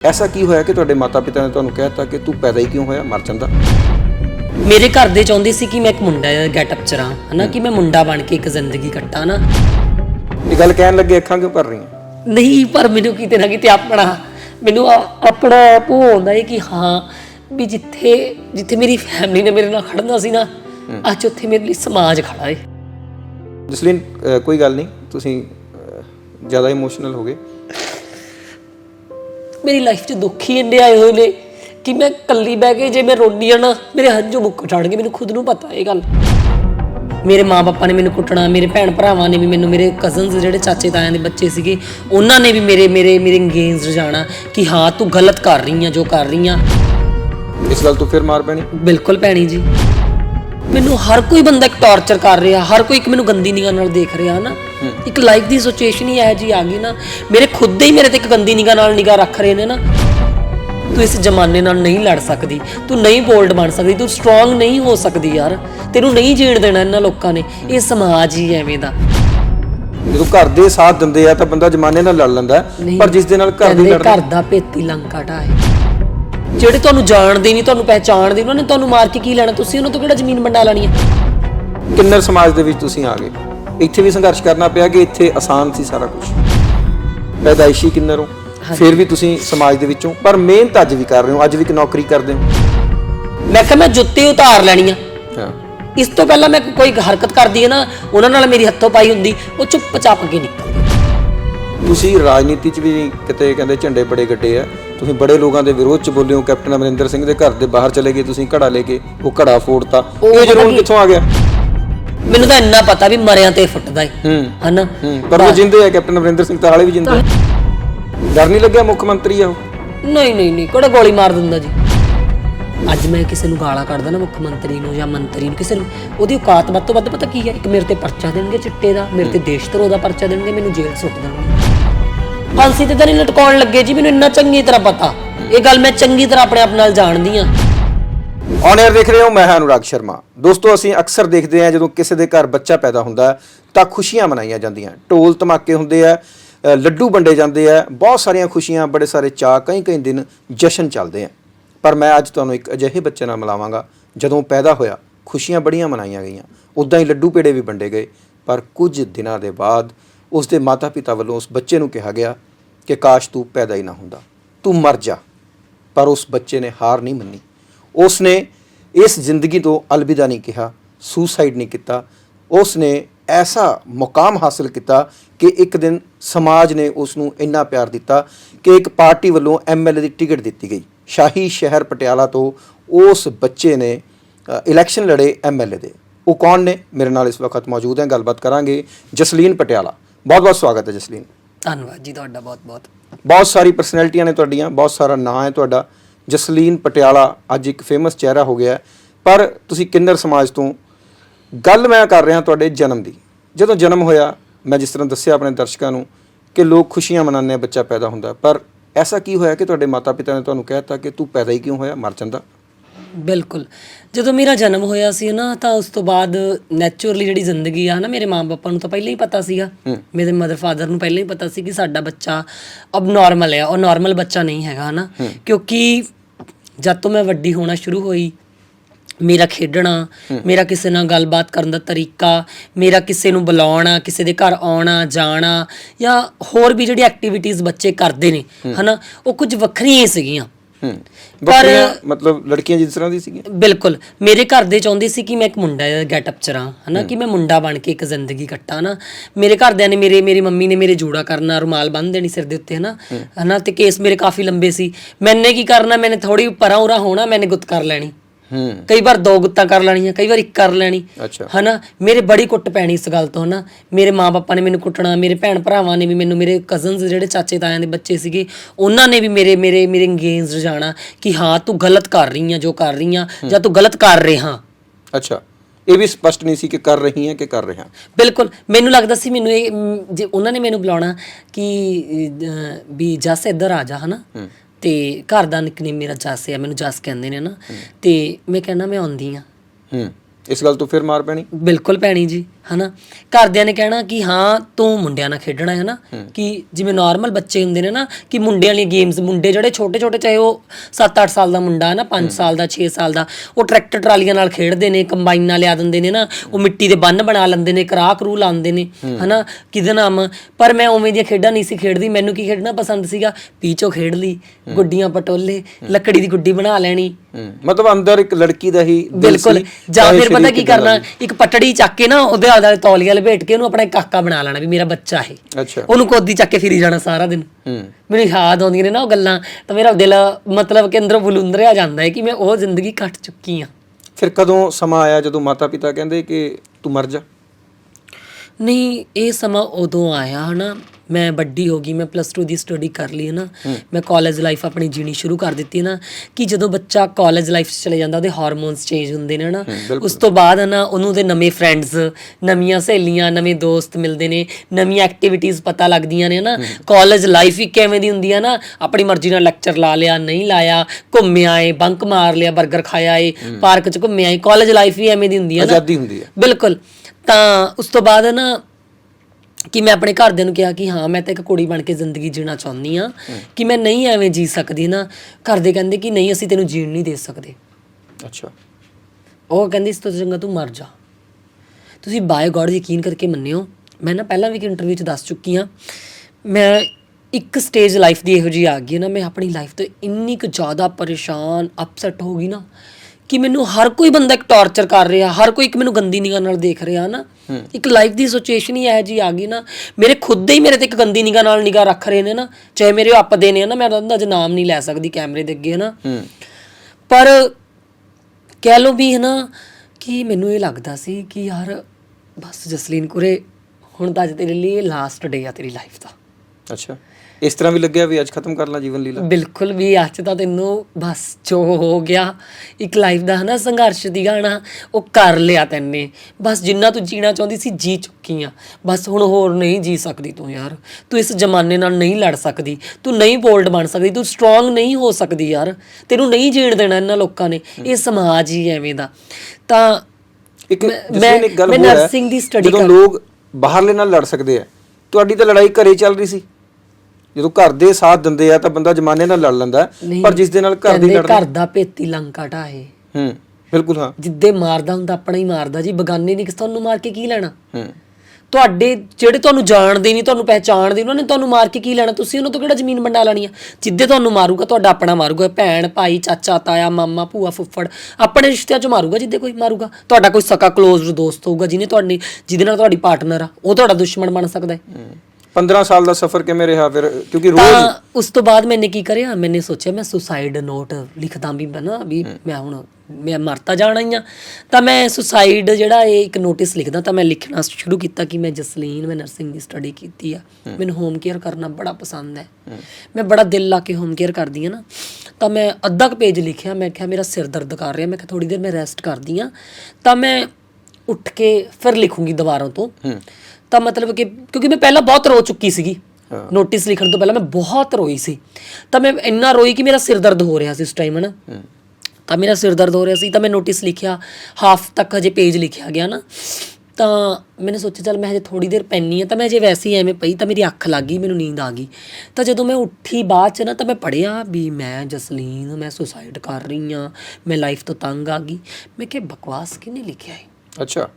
ਐਸਾ ਕੀ ਹੋਇਆ ਕਿ ਤੁਹਾਡੇ ਮਾਤਾ-ਪਿਤਾ ਨੇ ਤੁਹਾਨੂੰ ਕਹਿਤਾ ਕਿ ਤੂੰ ਪੈਦਾ ਹੀ ਕਿਉਂ ਹੋਇਆ ਮਰ ਜਾਂਦਾ? ਮੇਰੇ ਘਰ ਦੇ ਚਾਹੁੰਦੇ ਸੀ ਕਿ ਮੈਂ ਇੱਕ ਮੁੰਡਾ ਗੈਟਅਪ ਚ ਰਾਂ ਹਨਾ ਕਿ ਮੈਂ ਮੁੰਡਾ ਬਣ ਕੇ ਇੱਕ ਜ਼ਿੰਦਗੀ ਕੱਟਾਂ ਨਾ ਇਹ ਗੱਲ ਕਹਿਣ ਲੱਗੇ ਅੱਖਾਂ ਕਿਉਂ ਭਰ ਰਹੀਆਂ? ਨਹੀਂ ਪਰ ਮੈਨੂੰ ਕਿਤੇ ਨਾ ਕਿਤੇ ਆਪਣਾ ਮੈਨੂੰ ਆ- ਆਪਣਾ ਆਪ ਉਹ ਹੁੰਦਾ ਹੈ ਕਿ ਹਾਂ ਵੀ ਜਿੱਥੇ ਜਿੱਥੇ ਮੇਰੀ ਫੈਮਿਲੀ ਨੇ ਮੇਰੇ ਨਾਲ ਖੜਨਾ ਸੀ ਨਾ ਅੱਜ ਉੱਥੇ ਮੇਰੇ ਲਈ ਸਮਾਜ ਖੜਾ ਹੈ ਜਸਲੀਨ ਕੋਈ ਗੱਲ ਨਹੀਂ ਤੁਸੀਂ ਜ਼ਿਆਦਾ ਇਮੋਸ਼ਨਲ ਹੋ ਗਏ ਮੇਰੀ ਲਾਈਫ 'ਚ ਦੁੱਖ ਹੀ ਇੰਨੇ ਆਏ ਹੋਏ ਨੇ ਕਿ ਮੈਂ ਇਕੱਲੀ ਬਹਿ ਕੇ ਜੇ ਮੈਂ ਰੋਣੀ ਆ ਨਾ ਮੇਰੇ ਹੰਝੂ ਮੁੱਕ ਜਾਣਗੇ ਮੈਨੂੰ ਖੁਦ ਨੂੰ ਪਤਾ ਇਹ ਗੱਲ। ਮੇਰੇ ਮਾਪੇ ਨੇ ਮੈਨੂੰ ਕੁੱਟਣਾ ਮੇਰੇ ਭੈਣ ਭਰਾਵਾਂ ਨੇ ਵੀ ਮੈਨੂੰ ਮੇਰੇ ਕਜ਼ਨਸ ਜਿਹੜੇ ਚਾਚੇ ਤਾਇਆਂ ਦੇ ਬੱਚੇ ਸੀਗੇ ਉਹਨਾਂ ਨੇ ਵੀ ਮੇਰੇ ਮੇਰੇ ਮੇਰੇ ਅੰਗੇਜ ਜਾਣਾ ਕਿ ਹਾਂ ਤੂੰ ਗਲਤ ਕਰ ਰਹੀ ਆ ਜੋ ਕਰ ਰਹੀ ਆ। ਇਸ ਗੱਲ ਤੋਂ ਫਿਰ ਮਾਰ ਪੈਣੀ? ਬਿਲਕੁਲ ਭੈਣੀ ਜੀ। ਮੈਨੂੰ ਹਰ ਕੋਈ ਬੰਦਾ ਇੱਕ ਟੌਰਚਰ ਕਰ ਰਿਹਾ ਹਰ ਕੋਈ ਇੱਕ ਮੈਨੂੰ ਗੰਦੀ ਨਿਗਾਹ ਨਾਲ ਦੇਖ ਰਿਹਾ ਨਾ ਇੱਕ ਲਾਈਫ ਦੀ ਸਿਚੁਏਸ਼ਨ ਹੀ ਇਹ ਜੀ ਆ ਗਈ ਨਾ। ਮੇਰੇ ਖੁਦ ਦੇ ਹੀ ਮੇਰੇ ਤੇ ਇੱਕ ਗੰਦੀ ਨਿਗਾਹ ਨਾਲ ਨਿਗਾਹ ਰੱਖ ਰਹੇ ਨੇ ਨਾ। ਤੂੰ ਇਸ ਜ਼ਮਾਨੇ ਨਾਲ ਨਹੀਂ ਲੜ ਸਕਦੀ। ਤੂੰ ਨਹੀਂ ਬੋਲਡ ਬਣ ਸਕਦੀ। ਤੂੰ ਸਟਰੋਂਗ ਨਹੀਂ ਹੋ ਸਕਦੀ ਯਾਰ। ਤੈਨੂੰ ਨਹੀਂ ਜੀਣ ਦੇਣਾ ਇਹਨਾਂ ਲੋਕਾਂ ਨੇ। ਇਹ ਸਮਾਜ ਹੀ ਐਵੇਂ ਦਾ। ਜਦੋਂ ਘਰ ਦੇ ਸਾਥ ਦਿੰਦੇ ਆ ਤਾਂ ਬੰਦਾ ਜਮਾਨੇ ਨਾਲ ਲੜ ਲੈਂਦਾ। ਹੈ, ਨਹੀਂ। ਪਰ ਜਿਸ ਦੇ ਨਾਲ ਘਰ ਦੀ ਕਹਿੰਦੇ ਲੜਦਾ ਘਰ ਦਾ ਪੇਤੀ ਲੰਕਾ ਢਾਏ। ਜਿਹੜੇ ਤੁਹਾਨੂੰ ਜਾਣਦੇ ਨਹੀਂ ਤੁਹਾਨੂੰ ਪਹਿਚਾਣਦੇ ਉਹਨਾਂ ਨੇ ਤੁਹਾਨੂੰ ਮਾਰ ਕੇ ਕੀ ਲੈਣਾ? ਤੁਸੀਂ ਉਹਨਾਂ ਤੋਂ ਕਿਹੜਾ ਜ਼ਮੀਨ ਵੰਡਾ ਲੈਣੀ ਹੈ? ਕਿੰਨਰ ਸਮਾਜ ਦੇ ਵਿੱਚ ਤੁਸੀਂ ਆ ਗਏ। ਇੱਥੇ ਵੀ ਸੰਘਰਸ਼ ਕਰਨਾ ਪਿਆ ਕਿ ਇੱਥੇ ਆਸਾਨ ਸੀ ਸਾਰਾ ਕੁਝ ਪੈਦਾਇਸ਼ੀ ਕਿੰਨਰ ਹੋ? ਫਿਰ ਵੀ ਤੁਸੀਂ ਸਮਾਜ ਦੇ ਵਿੱਚੋਂ ਪਰ ਮਿਹਨਤ ਅੱਜ ਵੀ ਕਰ ਰਹੇ ਹੋ ਅੱਜ ਵੀ ਇੱਕ ਨੌਕਰੀ ਕਰਦੇ ਹੋ। ਮੈਂ ਕਿਹਾ ਮੈਂ ਜੁੱਤੀ ਉਤਾਰ ਲੈਣੀ ਆ। ਹਾਂ। ਇਸ ਤੋਂ ਪਹਿਲਾਂ ਮੈਂ ਕੋਈ ਹਰਕਤ ਕਰਦੀ ਹੈ ਨਾ ਉਹਨਾਂ ਨਾਲ ਮੇਰੀ ਹੱਥੋਂ ਪਾਈ ਹੁੰਦੀ ਉਹ ਚੁੱਪ ਚਾਪ ਕੇ ਨਿਕਲਦੀ। ਤੁਸੀਂ ਰਾਜਨੀਤੀ 'ਚ ਵੀ ਕਿਤੇ ਕਹਿੰਦੇ ਝੰਡੇ ਬੜੇ ਗੱਡੇ ਆ। ਤੁਸੀਂ ਬੜੇ ਲੋਕਾਂ ਦੇ ਵਿਰੋਧ 'ਚ ਬੋਲੇ ਹੋ ਕੈਪਟਨ ਅਮਰਿੰਦਰ ਸਿੰਘ ਦੇ ਘਰ ਦੇ ਬਾਹਰ ਚਲੇ ਗਏ ਤੁਸੀਂ ਘੜਾ ਲੈ ਕੇ ਉਹ ਘੜਾ ਫੋੜਤਾ। ਉਹ ਇਹ ਜਨੂਨ ਕਿੱਥੋਂ ਆ ਗਿਆ? ਮੈਨੂੰ ਤਾਂ ਇੰਨਾ ਪਤਾ ਵੀ ਮਰਿਆਂ ਤੇ ਫੁੱਟਦਾ ਹੈ ਹੂੰ ਹਨਾ? ਹੂੰ ਪਰ ਉਹ ਜਿੰਦੇ ਆ ਕੈਪਟਨ ਅਮਰਿੰਦਰ ਸਿੰਘ ਤਾਂ ਹਾਲੇ ਵੀ ਜਿੰਦਾ ਡਰ ਨਹੀਂ ਲੱਗਿਆ ਮੁੱਖ ਮੰਤਰੀ ਆ ਉਹ? ਨਹੀਂ ਨਹੀਂ ਨਹੀਂ ਕਿਹੜਾ ਗੋਲੀ ਮਾਰ ਦਿੰਦਾ ਜੀ? ਅੱਜ ਮੈਂ ਕਿਸੇ ਨੂੰ ਗਾਲਾਂ ਕੱਢਦਾ ਨਾ ਮੁੱਖ ਮੰਤਰੀ ਨੂੰ ਜਾਂ ਮੰਤਰੀ ਨੂੰ ਕਿਸੇ ਨੂੰ ਉਹਦੀ ਔਕਾਤ ਵੱਧ ਤੋਂ ਵੱਧ ਪਤਾ ਕੀ ਹੈ ਇੱਕ ਮੇਰੇ ਤੇ ਪਰਚਾ ਦੇਣਗੇ ਚਿੱਟੇ ਦਾ ਮੇਰੇ ਤੇ ਦੇਸ਼ ਧਰੋਹ ਦਾ ਪਰਚਾ ਦੇਣਗੇ ਮੈਨੂੰ ਜੇਲ੍ਹ ਸੁੱਟ ਦੇਣਗੇ। ਫਾਂਸੀ ਤੇ ਤਾਂ ਨਹੀਂ ਲਟਕਾਉਣ ਲੱਗੇ ਜੀ ਮੈਨੂੰ ਇੰਨਾ ਚੰਗੀ ਤਰ੍ਹਾਂ ਪਤਾ। ਇਹ ਗੱਲ ਮੈਂ ਚੰਗੀ ਤਰ੍ਹਾਂ ਆਪਣੇ ਆਪ ਨਾਲ ਜਾਣਦੀ ਆ ਔਨ 에ਅਰ ਦੇਖ ਰਹੇ ਹੋ ਮੈਂ ਹਾਂ ਅਨੁਰਾਗ ਸ਼ਰਮਾ। ਦੋਸਤੋ ਅਸੀਂ ਅਕਸਰ ਦੇਖਦੇ ਹਾਂ ਜਦੋਂ ਕਿਸੇ ਦੇ ਘਰ ਬੱਚਾ ਪੈਦਾ ਹੁੰਦਾ ਤਾਂ ਖੁਸ਼ੀਆਂ ਮਨਾਈਆਂ ਜਾਂਦੀਆਂ। ਢੋਲ ਧਮਾਕੇ ਹੁੰਦੇ ਆ ਅ, ਲੱਡੂ ਵੰਡੇ ਜਾਂਦੇ ਆ ਬਹੁਤ ਸਾਰੀਆਂ ਖੁਸ਼ੀਆਂ ਬੜੇ ਸਾਰੇ ਚਾਅ ਕਈ ਕਈ ਦਿਨ ਜਸ਼ਨ ਚੱਲਦੇ ਆ। ਪਰ ਮੈਂ ਅੱਜ ਤੁਹਾਨੂੰ ਇੱਕ ਅਜਿਹੇ ਬੱਚੇ ਨਾਲ ਮਿਲਾਵਾਂਗਾ ਜਦੋਂ ਪੈਦਾ ਹੋਇਆ ਖੁਸ਼ੀਆਂ ਬੜੀਆਂ ਮਨਾਈਆਂ ਗਈਆਂ। ਉਦਾਂ ਹੀ ਲੱਡੂ ਪੇੜੇ ਵੀ ਵੰਡੇ ਗਏ ਪਰ ਕੁਝ ਦਿਨਾਂ ਦੇ ਬਾਅਦ ਉਸ ਦੇ ਮਾਤਾ-ਪਿਤਾ ਵੱਲੋਂ ਉਸ ਬੱਚੇ ਨੂੰ ਕਿਹਾ ਗਿਆ ਕਿ ਕਾਸ਼ ਤੂੰ ਪੈਦਾ ਹੀ ਨਾ ਹੁੰਦਾ। ਤੂੰ ਮਰ ਜਾ, ਪਰ ਉਸ ਬੱਚੇ ਨੇ ਹਾਰ ਨਹੀਂ ਮੰਨੀ। ਉਸ ਨੇ ਇਸ ਜ਼ਿੰਦਗੀ ਤੋਂ ਅਲਵਿਦਾ ਨਹੀਂ ਕਿਹਾ, ਸੁਸਾਈਡ ਨਹੀਂ ਕੀਤਾ। ਉਸ ਨੇ ਐਸਾ ਮੁਕਾਮ ਹਾਸਲ ਕੀਤਾ ਕਿ ਇੱਕ ਦਿਨ ਸਮਾਜ ਨੇ ਉਸ ਨੂੰ ਇੰਨਾ ਪਿਆਰ ਦਿੱਤਾ ਕਿ ਇੱਕ ਪਾਰਟੀ ਵੱਲੋਂ ਐਮਐਲਏ ਦੀ ਟਿਕਟ ਦਿੱਤੀ ਗਈ। ਸ਼ਾਹੀ ਸ਼ਹਿਰ ਪਟਿਆਲਾ ਤੋਂ ਉਸ ਬੱਚੇ ਨੇ ਇਲੈਕਸ਼ਨ ਲੜੇ ਐਮਐਲਏ ਦੇ। ਉਹ ਕੌਣ ਨੇ? ਮੇਰੇ ਨਾਲ ਇਸ ਵਕਤ ਮੌਜੂਦ ਹੈ। ਗੱਲਬਾਤ ਕਰਾਂਗੇ ਜਸਲੀਨ ਪਟਿਆਲਾ। ਬਹੁਤ ਬਹੁਤ ਸਵਾਗਤ ਹੈ ਜਸਲੀਨ। ਧੰਨਵਾਦ ਜੀ ਤੁਹਾਡਾ ਬਹੁਤ ਬਹੁਤ। ਬਹੁਤ ਸਾਰੀ ਪਰਸਨੈਲਿਟੀਆਂ ਨੇ ਤੁਹਾਡੀਆਂ ਬਹੁਤ ਸਾਰਾ ਨਾਂ ਹੈ ਤੁਹਾਡਾ। ਜਸਲੀਨ ਪਟਿਆਲਾ ਅੱਜ ਇੱਕ ਫੇਮਸ ਚਿਹਰਾ ਹੋ ਗਿਆ। ਪਰ ਤੁਸੀਂ ਕਿੰਨਰ ਸਮਾਜ ਤੋਂ ਗੱਲ ਮੈਂ ਕਰ ਰਿਹਾ ਤੁਹਾਡੇ ਜਨਮ ਦੀ। ਜਦੋਂ ਜਨਮ ਹੋਇਆ ਮੈਂ ਜਿਸ ਤਰ੍ਹਾਂ ਦੱਸਿਆ ਆਪਣੇ ਦਰਸ਼ਕਾਂ ਨੂੰ ਕਿ ਲੋਕ ਖੁਸ਼ੀਆਂ ਮਨਾਉਂਦੇ ਆ ਬੱਚਾ ਪੈਦਾ ਹੁੰਦਾ। ਪਰ ਐਸਾ ਕੀ ਹੋਇਆ ਕਿ ਤੁਹਾਡੇ ਮਾਤਾ-ਪਿਤਾ ਨੇ ਤੁਹਾਨੂੰ ਕਹਿਤਾ ਕਿ ਤੂੰ ਪੈਦਾ ਹੀ ਕਿਉਂ ਹੋਇਆ ਮਰ ਜਾਂਦਾ? ਬਿਲਕੁਲ। ਜਦੋਂ ਮੇਰਾ ਜਨਮ ਹੋਇਆ ਸੀ ਨਾ ਤਾਂ ਉਸ ਤੋਂ ਬਾਅਦ ਨੈਚੁਰਲੀ ਜਿਹੜੀ ਜ਼ਿੰਦਗੀ ਆ ਨਾ ਮੇਰੇ ਮਾਂ-ਬਾਪਾਂ ਨੂੰ ਤਾਂ ਪਹਿਲਾਂ ਹੀ ਪਤਾ ਸੀਗਾ। ਮੇਰੇ ਮਦਰ ਫਾਦਰ ਨੂੰ ਪਹਿਲਾਂ ਹੀ ਪਤਾ ਸੀ ਕਿ ਸਾਡਾ ਬੱਚਾ ਅਬ ਨਾਰਮਲ ਹੈ ਉਹ ਨਾਰਮਲ ਬੱਚਾ ਨਹੀਂ ਹੈਗਾ ਨਾ ਕਿਉਂਕਿ ਜਦ ਤੋਂ ਮੈਂ ਵੱਡੀ ਹੋਣਾ ਸ਼ੁਰੂ ਹੋਈ ਮੇਰਾ ਖੇਡਣਾ ਮੇਰਾ ਕਿਸੇ ਨਾਲ ਗੱਲਬਾਤ ਕਰਨ ਦਾ ਤਰੀਕਾ ਮੇਰਾ ਕਿਸੇ ਨੂੰ ਬੁਲਾਉਣਾ ਕਿਸੇ ਦੇ ਘਰ ਆਉਣਾ ਜਾਣਾ ਜਾਂ ਹੋਰ ਵੀ ਜਿਹੜੀ ਐਕਟੀਵਿਟੀਜ਼ ਬੱਚੇ ਕਰਦੇ ਨੇ ਹਨਾ? ਉਹ ਕੁਝ ਵੱਖਰੀਆਂ ਹੀ ਸੀਗੀਆਂ। ਹੂੰ। ਪਰ- ਬੱਕਰੀਆਂ ਮਤਲਬ ਲੜਕੀਆਂ ਜਿਸ ਤਰ੍ਹਾਂ ਦੀ ਸੀਗੀਆਂ? ਬਿਲਕੁਲ। ਮੇਰੇ ਘਰ ਦੇ ਚਾਹੁੰਦੇ ਸੀ ਕਿ ਮੈਂ ਇੱਕ ਮੁੰਡਾ ਗੈਟਅਪ ਚ ਰਾਂ ਹਨਾ ਕਿ ਮੈਂ ਮੁੰਡਾ ਬਣ ਕੇ ਇੱਕ ਜ਼ਿੰਦਗੀ ਕੱਟਾਂ ਨਾ ਮੇਰੇ ਘਰਦਿਆਂ ਨੇ ਮੇਰੇ ਮੇਰੀ ਮੰਮੀ ਨੇ ਮੇਰੇ ਜੂੜਾ ਕਰਨਾ ਰੁਮਾਲ ਬੰਨ ਦੇਣੀ ਸਿਰ ਦੇ ਉੱਤੇ ਹਨਾ। ਹਨਾ ਤੇ ਕੇਸ ਮੇਰੇ ਕਾਫੀ ਲੰਬੇ ਸੀ। ਮੈਨੇ ਕੀ ਕਰਨਾ ਮੈਨੇ ਥੋੜੀ ਪਰਾਂ ਉਰਾ ਹੋਣਾ ਮੈਨੇ ਗੁੱਤ ਕਰ ਲੈਣੀ। ਹੂੰ। ਕਈ ਵਾਰ ਦੋ ਗੁੱਤਾਂ ਕਰ ਲੈਣੀਆਂ ਕਈ ਵਾਰ ਇੱਕ ਕਰ ਲੈਣੀ। ਅੱਛਾ। ਹਨਾ? ਮੇਰੇ ਬੜੀ ਕੁੱਟ ਪੈਣੀ ਇਸ ਗੱਲ ਤੋਂ ਹਨਾ? ਮੇਰੇ ਮਾਪੇ ਨੇ ਮੈਨੂੰ ਕੁੱਟਣਾ ਮੇਰੇ ਭੈਣ ਭਰਾਵਾਂ ਨੇ ਵੀ ਮੈਨੂੰ ਮੇਰੇ ਕਜ਼ਨਸ ਜਿਹੜੇ ਚਾਚੇ ਤਾਇਆਂ ਦੇ ਬੱਚੇ ਸੀਗੇ ਉਹਨਾਂ ਨੇ ਵੀ ਮੇਰੇ ਮੇਰੇ ਮੇਰੇ ਅੰਗੇਜ ਜਾਣਾ ਕਿ ਹਾਂ ਤੂੰ ਗਲਤ ਕਰ ਰਹੀ ਆ ਜੋ ਕਰ ਰਹੀ ਆ ਜਾਂ ਤੂੰ ਗਲਤ ਕਰ ਰਿਹਾ। ਅੱਛਾ। ਇਹ ਵੀ ਸਪਸ਼ਟ ਨਹੀਂ ਸੀ ਕਿ ਕਰ ਰਹੀ ਹੈ ਕਿ ਕਰ ਰਿਹਾ। ਬਿਲਕੁਲ। ਮੈਨੂੰ ਲੱਗਦਾ ਸੀ ਮੈਨੂੰ ਇਹ ਜੇ ਉਹਨਾਂ ਨੇ ਮੈਨੂੰ ਬੁਲਾਉਣਾ ਕਿ ਵੀ ਜਸ ਇੱਧਰ ਆ ਜਾ ਹਨਾ? ਤੇ ਘਰ ਦਾ ਨਿਕਨੇਮ ਮੇਰਾ ਜਸ ਹੈ ਮੈਨੂੰ ਜਸ ਕਹਿੰਦੇ ਨੇ ਨਾ ਤੇ ਮੈਂ ਕਹਿੰਦਾ ਮੈਂ ਆਉਂਦੀ ਆ ਹੂੰ ਇਸ ਗੱਲ ਤੋਂ ਫਿਰ ਮਾਰ ਪੈਣੀ? ਬਿਲਕੁਲ ਪੈਣੀ ਜੀ। ਹਨਾ? ਘਰਦਿਆਂ ਨੇ ਕਹਿਣਾ ਕਿ ਹਾਂ ਤੂੰ ਮੁੰਡਿਆਂ ਨਾਲ ਖੇਡਣਾ ਹੈ ਨਾ। ਕਿ ਜਿਵੇਂ ਨਾਰਮਲ ਬੱਚੇ ਹੁੰਦੇ ਨੇ ਨਾ ਕਿ ਮੁੰਡਿਆਂ ਵਾਲੀਆਂ ਗੇਮਸ ਮੁੰਡੇ ਜਿਹੜੇ ਛੋਟੇ ਛੋਟੇ ਚਾਹੇ ਉਹ 7-8 ਸਾਲ ਦਾ ਮੁੰਡਾ ਹੈ ਨਾ 5 ਸਾਲ ਦਾ 6 ਸਾਲ ਦਾ ਉਹ ਟਰੈਕਟਰ ਟਰਾਲੀਆਂ ਨਾਲ ਖੇਡਦੇ ਨੇ ਕੰਬਾਈਨਾਂ ਲਿਆ ਦਿੰਦੇ ਨੇ ਨਾ ਉਹ ਮਿੱਟੀ ਦੇ ਬੰਨ ਬਣਾ ਲੈਂਦੇ ਨੇ ਕਰਾਹ ਕਰੂ ਲਾਉਂਦੇ ਨੇ ਹਨਾ? ਕਿਹਦੇ ਨਾਮ? ਪਰ ਮੈਂ ਉਵੇਂ ਦੀਆਂ ਖੇਡਾਂ ਨਹੀਂ ਸੀ ਖੇਡਦੀ ਮੈਨੂੰ ਕੀ ਖੇਡਣਾ ਪਸੰਦ ਸੀਗਾ? ਪੀਚੋ ਖੇਡ ਲਈ ਗੁੱਡੀਆਂ ਪਟੋਲੇ ਲੱਕੜੀ ਦੀ ਗੁੱਡੀ ਬਣਾ ਲੈਣੀ। ਮਤਲਬ ਅੰਦਰ ਇੱਕ ਲੜਕੀ ਦਾ ਹੀ ਬਿਲਕੁਲ। ਜਾਂ ਫਿਰ ਪਤਾ ਕੀ ਕਰਨਾ? ਇੱਕ ਪਟੜੀ ਚੱਕ ਕੇ ਨਾ ਉਹਦੇ ਆਲੇ ਤੌਲੀਆ ਲਪੇਟ ਕੇ ਉਹਨੂੰ ਆਪਣਾ ਇੱਕ ਕਾਕਾ ਬਣਾ ਲੈਣਾ ਵੀ ਮੇਰਾ ਬੱਚਾ ਹੈ। ਅੱਛਾ। ਉਹਨੂੰ ਕੋਦੀ ਚੱਕ ਕੇ ਫਿਰੀ ਜਾਣਾ ਸਾਰਾ ਦਿਨ। ਮੈਨੂੰ ਯਾਦ ਆਉਂਦੀਆਂ ਨੇ ਨਾ ਉਹ ਗੱਲਾਂ ਤਾਂ ਮੇਰਾ ਦਿਲ ਮਤਲਬ ਕਿ ਅੰਦਰੋਂ ਬੁਲੰਦਰਿਆ ਜਾਂਦਾ ਹੈ ਕਿ ਮੈਂ ਉਹ ਜ਼ਿੰਦਗੀ ਕੱਟ ਚੁੱਕੀ ਆ ਫਿਰ ਕਦੋਂ ਸਮਾਂ ਆਇਆ ਜਦੋਂ ਮਾਤਾ ਪਿਤਾ ਕਹਿੰਦੇ ਕਿ ਤੂੰ ਮਰ ਜਾ? ਨਹੀਂ ਇਹ ਸਮਾਂ ਉਦੋਂ ਆਇਆ ਹਨਾ ਮੈਂ ਵੱਡੀ ਹੋ ਗਈ ਮੈਂ ਪਲੱਸ 2 ਦੀ ਸਟੱਡੀ ਕਰ ਲਈ ਹੈ ਨਾ। ਮੈਂ ਕਾਲਜ ਲਾਈਫ ਆਪਣੀ ਜੀਣੀ ਸ਼ੁਰੂ ਕਰ ਦਿੱਤੀ ਹੈ ਨਾ ਕਿ ਜਦੋਂ ਬੱਚਾ ਕਾਲਜ ਲਾਈਫ 'ਚ ਚਲੇ ਜਾਂਦਾ ਉਹਦੇ ਹਾਰਮੋਨਸ ਚੇਂਜ ਹੁੰਦੇ ਨੇ ਨਾ। ਉਸ ਤੋਂ ਬਾਅਦ ਨਾ ਉਹਨੂੰ ਦੇ ਨਵੇਂ ਫਰੈਂਡਸ ਨਵੀਆਂ ਸਹੇਲੀਆਂ ਨਵੇਂ ਦੋਸਤ ਮਿਲਦੇ ਨੇ ਨਵੀਆਂ ਐਕਟੀਵਿਟੀਜ਼ ਪਤਾ ਲੱਗਦੀਆਂ ਨੇ ਨਾ। ਕਾਲਜ ਲਾਈਫ ਹੀ ਕਿਵੇਂ ਦੀ ਹੁੰਦੀ ਹੈ ਨਾ ਆਪਣੀ ਮਰਜ਼ੀ ਨਾਲ ਲੈਕਚਰ ਲਾ ਲਿਆ ਨਹੀਂ ਲਾਇਆ ਘੁੰਮੇ ਆਏ ਬੰਕ ਮਾਰ ਲਿਆ 버ਗਰ ਖਾਇਆ ਏ ਪਾਰਕ 'ਚ ਘੁੰਮੇ ਆਏ ਕਾਲਜ ਲਾਈਫ ਹੀ ਐਵੇਂ ਦੀ ਹੁੰਦੀ ਹੈ ਨਾ। ਆਜ਼ਾਦੀ ਹੁੰਦੀ ਹੈ। ਬਿਲਕੁਲ। ਤਾਂ ਉਸ ਤੋਂ ਬਾਅਦ ਨਾ ਕਿ ਮੈਂ ਆਪਣੇ ਘਰਦਿਆਂ ਨੂੰ ਕਿਹਾ ਕਿ ਹਾਂ ਮੈਂ ਤਾਂ ਇੱਕ ਕੁੜੀ ਬਣ ਕੇ ਜ਼ਿੰਦਗੀ ਜੀਣਾ ਚਾਹੁੰਦੀ ਆ ਕਿ ਮੈਂ ਨਹੀਂ ਐਵੇਂ ਜੀ ਸਕਦੀ ਨਾ। ਘਰਦੇ ਕਹਿੰਦੇ ਕਿ ਨਹੀਂ ਅਸੀਂ ਤੈਨੂੰ ਜੀਣ ਨਹੀਂ ਦੇ ਸਕਦੇ। ਅੱਛਾ। ਉਹ ਕਹਿੰਦੀ ਇਸ ਤੋਂ ਚੰਗਾ ਤੂੰ ਮਰ ਜਾ। ਤੁਸੀਂ ਬਾਏ ਗੋਡ ਯਕੀਨ ਕਰਕੇ ਮੰਨਿਓ ਮੈਂ ਨਾ ਪਹਿਲਾਂ ਵੀ ਇੱਕ ਇੰਟਰਵਿਊ 'ਚ ਦੱਸ ਚੁੱਕੀ ਆ ਮੈਂ ਇੱਕ ਸਟੇਜ ਲਾਈਫ ਦੀ ਇਹੋ ਜੀ ਆ ਗਈ ਨਾ ਮੈਂ ਆਪਣੀ ਲਾਈਫ ਤੋਂ ਇੰਨੀ ਕੁ ਜ਼ਿਆਦਾ ਪਰੇਸ਼ਾਨ ਅਪਸੈਟ ਹੋ ਗਈ ਨਾ ਕਿ ਮੈਨੂੰ ਹਰ ਕੋਈ ਬੰਦਾ ਇੱਕ ਟੌਰਚਰ ਕਰ ਰਿਹਾ ਹਰ ਕੋਈ ਇੱਕ ਮੈਨੂੰ ਗੰਦੀ ਨਿਗਾਹ ਨਾਲ ਦੇਖ ਰਿਹਾ ਨਾ ਇੱਕ ਲਾਈਫ ਦੀ ਸਿਚੁਏਸ਼ਨ ਹੀ ਇਹੋ ਜੀ ਆ ਗਈ ਨਾ। ਮੇਰੇ ਖੁਦ ਦੇ ਹੀ ਮੇਰੇ ਤੇ ਇੱਕ ਗੰਦੀ ਨਿਗਾਹ ਨਾਲ ਨਿਗਾਹ ਰੱਖ ਰਹੇ ਨੇ ਨਾ। ਚਾਹੇ ਮੇਰੇ ਆਪਦੇ ਨੇ ਨਾ ਮੈਂ ਉਹਨਾਂ ਦਾ ਅੱਜ ਨਾਮ ਨਹੀਂ ਲੈ ਸਕਦੀ ਕੈਮਰੇ ਦੇ ਅੱਗੇ ਨਾ ਹੂੰ। ਪਰ ਕਹਿ ਲਓ ਵੀ ਹੈ ਨਾ ਕਿ ਮੈਨੂੰ ਇਹ ਲੱਗਦਾ ਸੀ ਕਿ ਯਾਰ ਬਸ ਜਸਲੀਨ ਕੁਰੇ ਹੁਣ ਤਾਂ ਅੱਜ ਤੇਰੇ ਲਈ ਲਾਸਟ ਡੇ ਆ ਤੇਰੀ ਲਾਈਫ ਦਾ। ਅੱਛਾ। ਇਸ ਤਰ੍ਹਾਂ ਵੀ ਲੱਗਿਆ ਵੀ ਅੱਜ ਖਤਮ ਕਰ ਲਾਂ ਜੀਵਨ ਲੀਲਾ? ਬਿਲਕੁਲ ਵੀ ਅੱਜ ਤਾਂ ਤੈਨੂੰ ਬਸ ਜੋ ਹੋ ਗਿਆ ਇੱਕ ਲਾਈਫ ਦਾ ਹਨਾ ਸੰਘਰਸ਼ ਦੀ ਗਾਣਾ ਉਹ ਕਰ ਲਿਆ ਤੈਨੇ। ਬਸ ਜਿੰਨਾ ਤੂੰ ਜੀਣਾ ਚਾਹੁੰਦੀ ਸੀ ਜੀ ਚੁੱਕੀ ਆ। ਬਸ ਹੁਣ ਹੋਰ ਨਹੀਂ ਜੀ ਸਕਦੀ ਤੂੰ ਯਾਰ। ਤੂੰ ਇਸ ਜ਼ਮਾਨੇ ਨਾਲ ਨਹੀਂ ਲੜ ਸਕਦੀ। ਤੂੰ ਨਹੀਂ ਬੋਲਡ ਬਣ ਸਕਦੀ। ਤੂੰ ਸਟਰੋਂਗ ਨਹੀਂ ਹੋ ਸਕਦੀ ਯਾਰ। ਤੈਨੂੰ ਨਹੀਂ ਜੀਣ ਦੇਣਾ ਇਹਨਾਂ ਲੋਕਾਂ ਨੇ। ਇਹ ਸਮਾਜ ਹੀ ਐਵੇਂ ਦਾ। ਤਾਂ ਇੱਕ ਮੈਂ- nursing ਦੀ study ਜਦੋਂ ਲੋਕ ਬਾਹਰਲੇ ਨਾਲ ਲੜ ਸਕਦੇ ਆ ਤੁਹਾਡੀ ਤਾਂ ਲੜਾਈ ਘਰੇ ਚੱਲ ਰਹੀ ਸੀ। ਜਦੋਂ ਘਰ ਦੇ ਸਾਥ ਦਿੰਦੇ ਆ ਤਾਂ ਬੰਦਾ ਜਮਾਨੇ ਨਾਲ ਲੜ ਲੈਂਦਾ ਹੈ। ਨਹੀਂ, ਪਰ ਜਿਸ ਦੇ ਨਾਲ ਘਰ ਦੀ ਕਹਿੰਦੇ ਲੜਦਾ ਘਰ ਦਾ ਭੇਤੀ ਲੰਕਾ ਢਾਏ ਹੂੰ ਬਿਲਕੁਲ ਹਾਂ। ਜਿੱਦੇ ਮਾਰਦਾ ਹੁੰਦਾ ਆਪਣਾ ਹੀ ਮਾਰਦਾ ਜੀ ਬਗਾਨੇ ਨਹੀਂ ਕਿਸ ਤੁਹਾਨੂੰ ਮਾਰ ਕੇ ਕੀ ਲੈਣਾ? ਹੂੰ। ਤੁਹਾਡੇ ਜਿਹੜੇ ਤੁਹਾਨੂੰ ਜਾਣਦੇ ਨਹੀਂ ਤੁਹਾਨੂੰ ਪਹਿਚਾਣਦੇ ਉਹਨਾਂ ਨੇ ਤੁਹਾਨੂੰ ਮਾਰ ਕੇ ਕੀ ਲੈਣਾ? ਤੁਸੀਂ ਉਹਨਾਂ ਤੋਂ ਕਿਹੜਾ ਜ਼ਮੀਨ ਵੰਡਾ ਲੈਣੀ ਆ? ਜਿੱਦੇ ਤੁਹਾਨੂੰ ਮਾਰੂਗਾ ਤੁਹਾਡਾ ਆਪਣਾ ਮਾਰੂਗਾ ਭੈਣ ਭਾਈ ਚਾਚਾ ਤਾਇਆ ਮਾਮਾ ਭੂਆ ਫੁੱਫੜ ਆਪਣੇ ਰਿਸ਼ਤਿਆਂ 'ਚ ਮਾਰੂਗਾ ਜਿੱਦੇ ਕੋਈ ਮਾਰੂਗਾ? ਤੁਹਾਡਾ ਕੋਈ ਸਕਾ ਕਲੋਜ਼ਡ ਦੋਸਤ ਹੋਊਗਾ ਜਿਹਨੇ ਤੁਹਾਡੇ ਜਿਹਦੇ ਨਾਲ ਤੁਹਾਡੀ ਪਾਰਟਨਰ ਆ ਉਹ ਤੁਹਾਡਾ ਦੁਸ਼ਮਣ ਬਣ ਸਕਦਾ ਹੂੰ। 15 ਸਾਲ ਦਾ ਸਫ਼ਰ ਕਿਵੇਂ ਰਿਹਾ ਫਿਰ? ਕਿਉਂਕਿ ਰੋਜ਼ ਤਾਂ ਉਸ ਤੋਂ ਬਾਅਦ ਮੈਨੇ ਕੀ ਕਰਿਆ? ਮੈਨੇ ਸੋਚਿਆ ਮੈਂ ਸੁਸਾਈਡ ਨੋਟ ਲਿਖਦਾ ਵੀ ਬਣਾ ਵੀ ਮੈਂ ਹੁਣ ਮੈਂ ਮਰਤਾ ਜਾਣਾ ਹੀ। ਆ ਤਾਂ ਮੈਂ ਸੁਸਾਈਡ ਜਿਹੜਾ ਇਹ ਇੱਕ ਨੋਟਿਸ ਲਿਖਦਾ ਤਾਂ ਮੈਂ ਲਿਖਣਾ ਸ਼ੁਰੂ ਕੀਤਾ ਕਿ ਮੈਂ ਜਸਲੀਨ ਮੈਂ ਨਰਸਿੰਗ ਦੀ ਸਟੱਡੀ ਕੀਤੀ ਆ। ਮੈਨੂੰ ਹੋਮ ਕੇਅਰ ਕਰਨਾ ਬੜਾ ਪਸੰਦ ਹੈ। ਮੈਂ ਬੜਾ ਦਿਲ ਲਾ ਕੇ ਹੋਮ ਕੇਅਰ ਕਰਦੀ ਆ ਨਾ। ਤਾਂ ਮੈਂ ਅੱਧਾ ਕੁ ਪੇਜ ਲਿਖਿਆ ਮੈਂ ਕਿਹਾ ਮੇਰਾ ਸਿਰ ਦਰਦ ਕਰ ਰਿਹਾ ਮੈਂ ਕਿਹਾ ਥੋੜੀ ਦੇਰ ਮੈਂ ਰੈਸਟ ਕਰਦੀ ਆ ਤਾਂ ਮੈਂ ਉੱਠ ਕੇ ਫਿਰ ਲਿਖੂੰਗੀ ਦੁਬਾਰਾ ਤੋਂ। ਤਾਂ ਮਤਲਬ ਕਿ ਕਿਉਂਕਿ ਮੈਂ ਪਹਿਲਾਂ ਬਹੁਤ ਰੋ ਚੁੱਕੀ ਸੀਗੀ। ਨੋਟਿਸ ਲਿਖਣ ਤੋਂ ਪਹਿਲਾਂ ਮੈਂ ਬਹੁਤ ਰੋਈ ਸੀ। ਤਾਂ ਮੈਂ ਇੰਨਾ ਰੋਈ ਕਿ ਮੇਰਾ ਸਿਰ ਦਰਦ ਹੋ ਰਿਹਾ ਸੀ ਉਸ ਟਾਈਮ ਹਨਾ। ਤਾਂ ਮੇਰਾ ਸਿਰ ਦਰਦ ਹੋ ਰਿਹਾ ਸੀ ਤਾਂ ਮੈਂ ਨੋਟਿਸ ਲਿਖਿਆ ਹਾਫ ਤੱਕ ਹਜੇ ਪੇਜ ਲਿਖਿਆ ਗਿਆ ਨਾ ਤਾਂ ਮੈंने ਸੋਚਿਆ ਚੱਲ ਮੈਂ ਹਜੇ ਥੋੜੀ ਦੇਰ ਪੈਣੀ ਆ ਤਾਂ ਮੈਂ ਜੇ ਵੈਸੇ ਹੀ ਐਵੇਂ ਪਈ ਤਾਂ ਮੇਰੀ ਅੱਖ ਲੱਗ ਗਈ ਮੈਨੂੰ ਨੀਂਦ ਆ ਗਈ। ਤਾਂ ਜਦੋਂ ਮੈਂ ਉੱਠੀ ਬਾਅਦ ਚ ਨਾ ਤਾਂ ਮੈਂ ਪੜਿਆ ਵੀ ਮੈਂ ਜਸਲੀਨ ਮੈਂ ਸੁਸਾਈਡ ਕਰ ਰਹੀ ਆ ਮੈਂ ਲਾਈਫ ਤੋਂ ਤੰਗ ਆ ਗਈ। ਮੈਂ ਕਿਹਾ ਬਕਵਾਸ ਕਿਹਨੇ ਲਿਖਿਆ ਹੈ ਅੱਛਾ।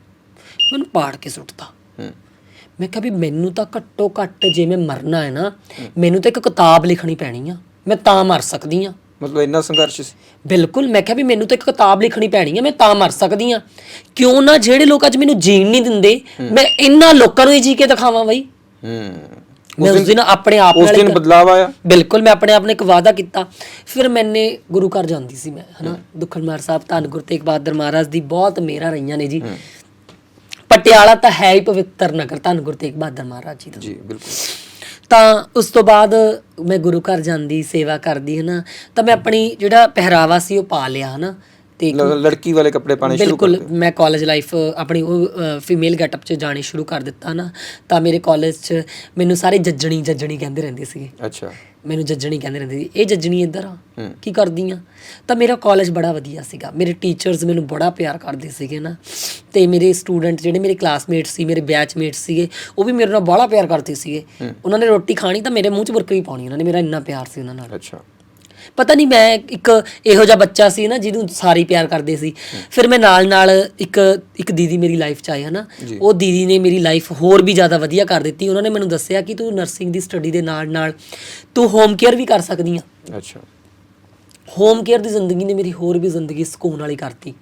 ਮੈਨੂੰ ਪਾੜ ਕੇ ਸੁੱਟਤਾ। ਹੂੰ। ਮੈਂ ਕਿਹਾ ਵੀ ਮੈਨੂੰ ਤਾਂ ਘੱਟੋ ਘੱਟ ਜੇ ਮੈਂ ਮਰਨਾ ਹੈ ਨਾ ਮੈਨੂੰ ਤਾਂ ਇੱਕ ਕਿਤਾਬ ਲਿਖਣੀ ਪੈਣੀ ਆ। ਮੈਂ ਤਾਂ ਮਰ ਸਕਦੀ ਆ। ਮਤਲਬ ਇੰਨਾ ਸੰਘਰਸ਼ ਸੀ? ਬਿਲਕੁਲ ਮੈਂ ਕਿਹਾ ਵੀ ਮੈਨੂੰ ਤਾਂ ਇੱਕ ਕਿਤਾਬ ਲਿਖਣੀ ਪੈਣੀ ਆ ਮੈਂ ਤਾਂ ਮਰ ਸਕਦੀ ਆ। ਕਿਉਂ ਨਾ ਜਿਹੜੇ ਲੋਕ ਅੱਜ ਮੈਨੂੰ ਜੀਣ ਨਹੀਂ ਦਿੰਦੇ ਮੈਂ ਇਹਨਾਂ ਲੋਕਾਂ ਨੂੰ ਹੀ ਜੀ ਕੇ ਦਿਖਾਵਾਂ ਬਈ। ਹੂੰ। ਮੈਂ ਉਸ ਦਿਨ ਆਪਣੇ ਆਪ ਉਸ ਨਾਲ ਦਿਨ ਇੱਕ- ਬਦਲਾਅ ਆਇਆ? ਬਿਲਕੁਲ ਮੈਂ ਆਪਣੇ ਆਪ ਨੇ ਇੱਕ ਵਾਅਦਾ ਕੀਤਾ। ਫਿਰ ਮੈਨੇ ਗੁਰੂ ਘਰ ਜਾਂਦੀ ਸੀ ਮੈਂ ਹਨਾ? ਦੁਖਨਮਾਰ ਸਾਹਿਬ ਧੰਨ ਗੁਰੂ ਤੇਗ ਬਹਾਦਰ ਮਹਾਰਾਜ ਦੀ ਬਹੁਤ ਮੇਰਾ ਰਹੀਆਂ ਨੇ ਜੀ। ਪਟਿਆਲਾ ਤਾਂ ਹੈ ਹੀ ਪਵਿੱਤਰ ਨਗਰ ਧੰਨ ਗੁਰੂ ਤੇਗ ਬਹਾਦਰ ਮਹਾਰਾਜ ਜੀ ਦਾ। ਜੀ ਬਿਲਕੁਲ। ਤਾਂ ਉਸ ਤੋਂ ਬਾਅਦ ਮੈਂ ਗੁਰੂ ਘਰ ਜਾਂਦੀ ਸੇਵਾ ਕਰਦੀ ਹਨਾ। ਤਾਂ ਮੈਂ ਆਪਣੀ ਜਿਹੜਾ ਪਹਿਰਾਵਾ ਸੀ ਉਹ ਪਾ ਲਿਆ ਹਨਾ। ਤੇ ਲ- ਲੜਕੀ ਵਾਲੇ ਕੱਪੜੇ ਪਾਣੇ ਸ਼ੁਰੂ ਬਿਲਕੁਲ ਮੈਂ ਕਾਲਜ ਲਾਈਫ ਆਪਣੀ ਉਹ ਫੀਮੇਲ ਗੈਟਅਪ 'ਚ ਜਾਣੀ ਸ਼ੁਰੂ ਕਰ ਦਿੱਤਾ ਨਾ ਤਾਂ ਮੇਰੇ ਕਾਲਜ 'ਚ ਮੈਨੂੰ ਸਾਰੇ ਜੱਜਣੀ ਜੱਜਣੀ ਕਹਿੰਦੇ ਰਹਿੰਦੇ ਸੀਗੇ। ਅੱਛਾ। ਮੈਨੂੰ ਜੱਜਣੀ ਕਹਿੰਦੇ ਰਹਿੰਦੇ ਸੀ ਇਹ ਜੱਜਣੀ ਇੱਧਰ ਆ ਕੀ ਕਰਦੀ ਆ ਤਾਂ ਮੇਰਾ ਕਾਲਜ ਬੜਾ ਵਧੀਆ ਸੀਗਾ। ਮੇਰੇ ਟੀਚਰਸ ਮੈਨੂੰ ਬੜਾ ਪਿਆਰ ਕਰਦੇ ਸੀਗੇ ਨਾ। ਤੇ ਮੇਰੇ ਸਟੂਡੈਂਟ ਜਿਹੜੇ ਮੇਰੇ ਕਲਾਸਮੇਟ ਸੀ ਮੇਰੇ ਬੈਚਮੇਟ ਸੀਗੇ ਉਹ ਵੀ ਮੇਰੇ ਨਾਲ ਬੜਾ ਪਿਆਰ ਕਰਦੇ ਸੀਗੇ। ਉਹਨਾਂ ਨੇ ਰੋਟੀ ਖਾਣੀ ਤਾਂ ਮੇਰੇ ਮੂੰਹ 'ਚ ਬੁਰਕਰੀ ਪਾਉਣੀ ਉਹਨਾਂ ਨੇ ਮੇਰਾ ਇੰਨਾ ਪਿਆਰ ਸੀ ਉਹਨਾਂ ਨਾਲ। ਅੱਛਾ। ਪਤਾ ਨਹੀਂ ਮੈਂ ਇੱਕ ਇਹੋ ਜਿਹਾ ਬੱਚਾ ਸੀ ਨਾ ਜਿਹਨੂੰ ਸਾਰੇ ਪਿਆਰ ਕਰਦੇ ਸੀ। ਫਿਰ ਮੈਂ ਨਾਲ ਨਾਲ ਇੱਕ ਇੱਕ ਦੀਦੀ ਮੇਰੀ ਲਾਈਫ 'ਚ ਆਏ ਹਨਾ? ਉਹ ਦੀਦੀ ਨੇ ਮੇਰੀ ਲਾਈਫ ਹੋਰ ਵੀ ਜ਼ਿਆਦਾ ਵਧੀਆ ਕਰ ਦਿੱਤੀ। ਉਹਨਾਂ ਨੇ ਮੈਨੂੰ ਦੱਸਿਆ ਕਿ ਤੂੰ ਨਰਸਿੰਗ ਦੀ ਸਟੱਡੀ ਦੇ ਨਾਲ ਨਾਲ ਤੂੰ ਹੋਮ ਕੇਅਰ ਵੀ ਕਰ ਸਕਦੀ ਆ। ਅੱਛਾ। ਹੋਮ ਕੇਅਰ ਦੀ ਜ਼ਿੰਦਗੀ ਨੇ ਮੇਰੀ ਹੋਰ ਵੀ ਜ਼ਿੰਦਗੀ ਸਕੂਨ ਵਾਲੀ ਕਰਤੀ।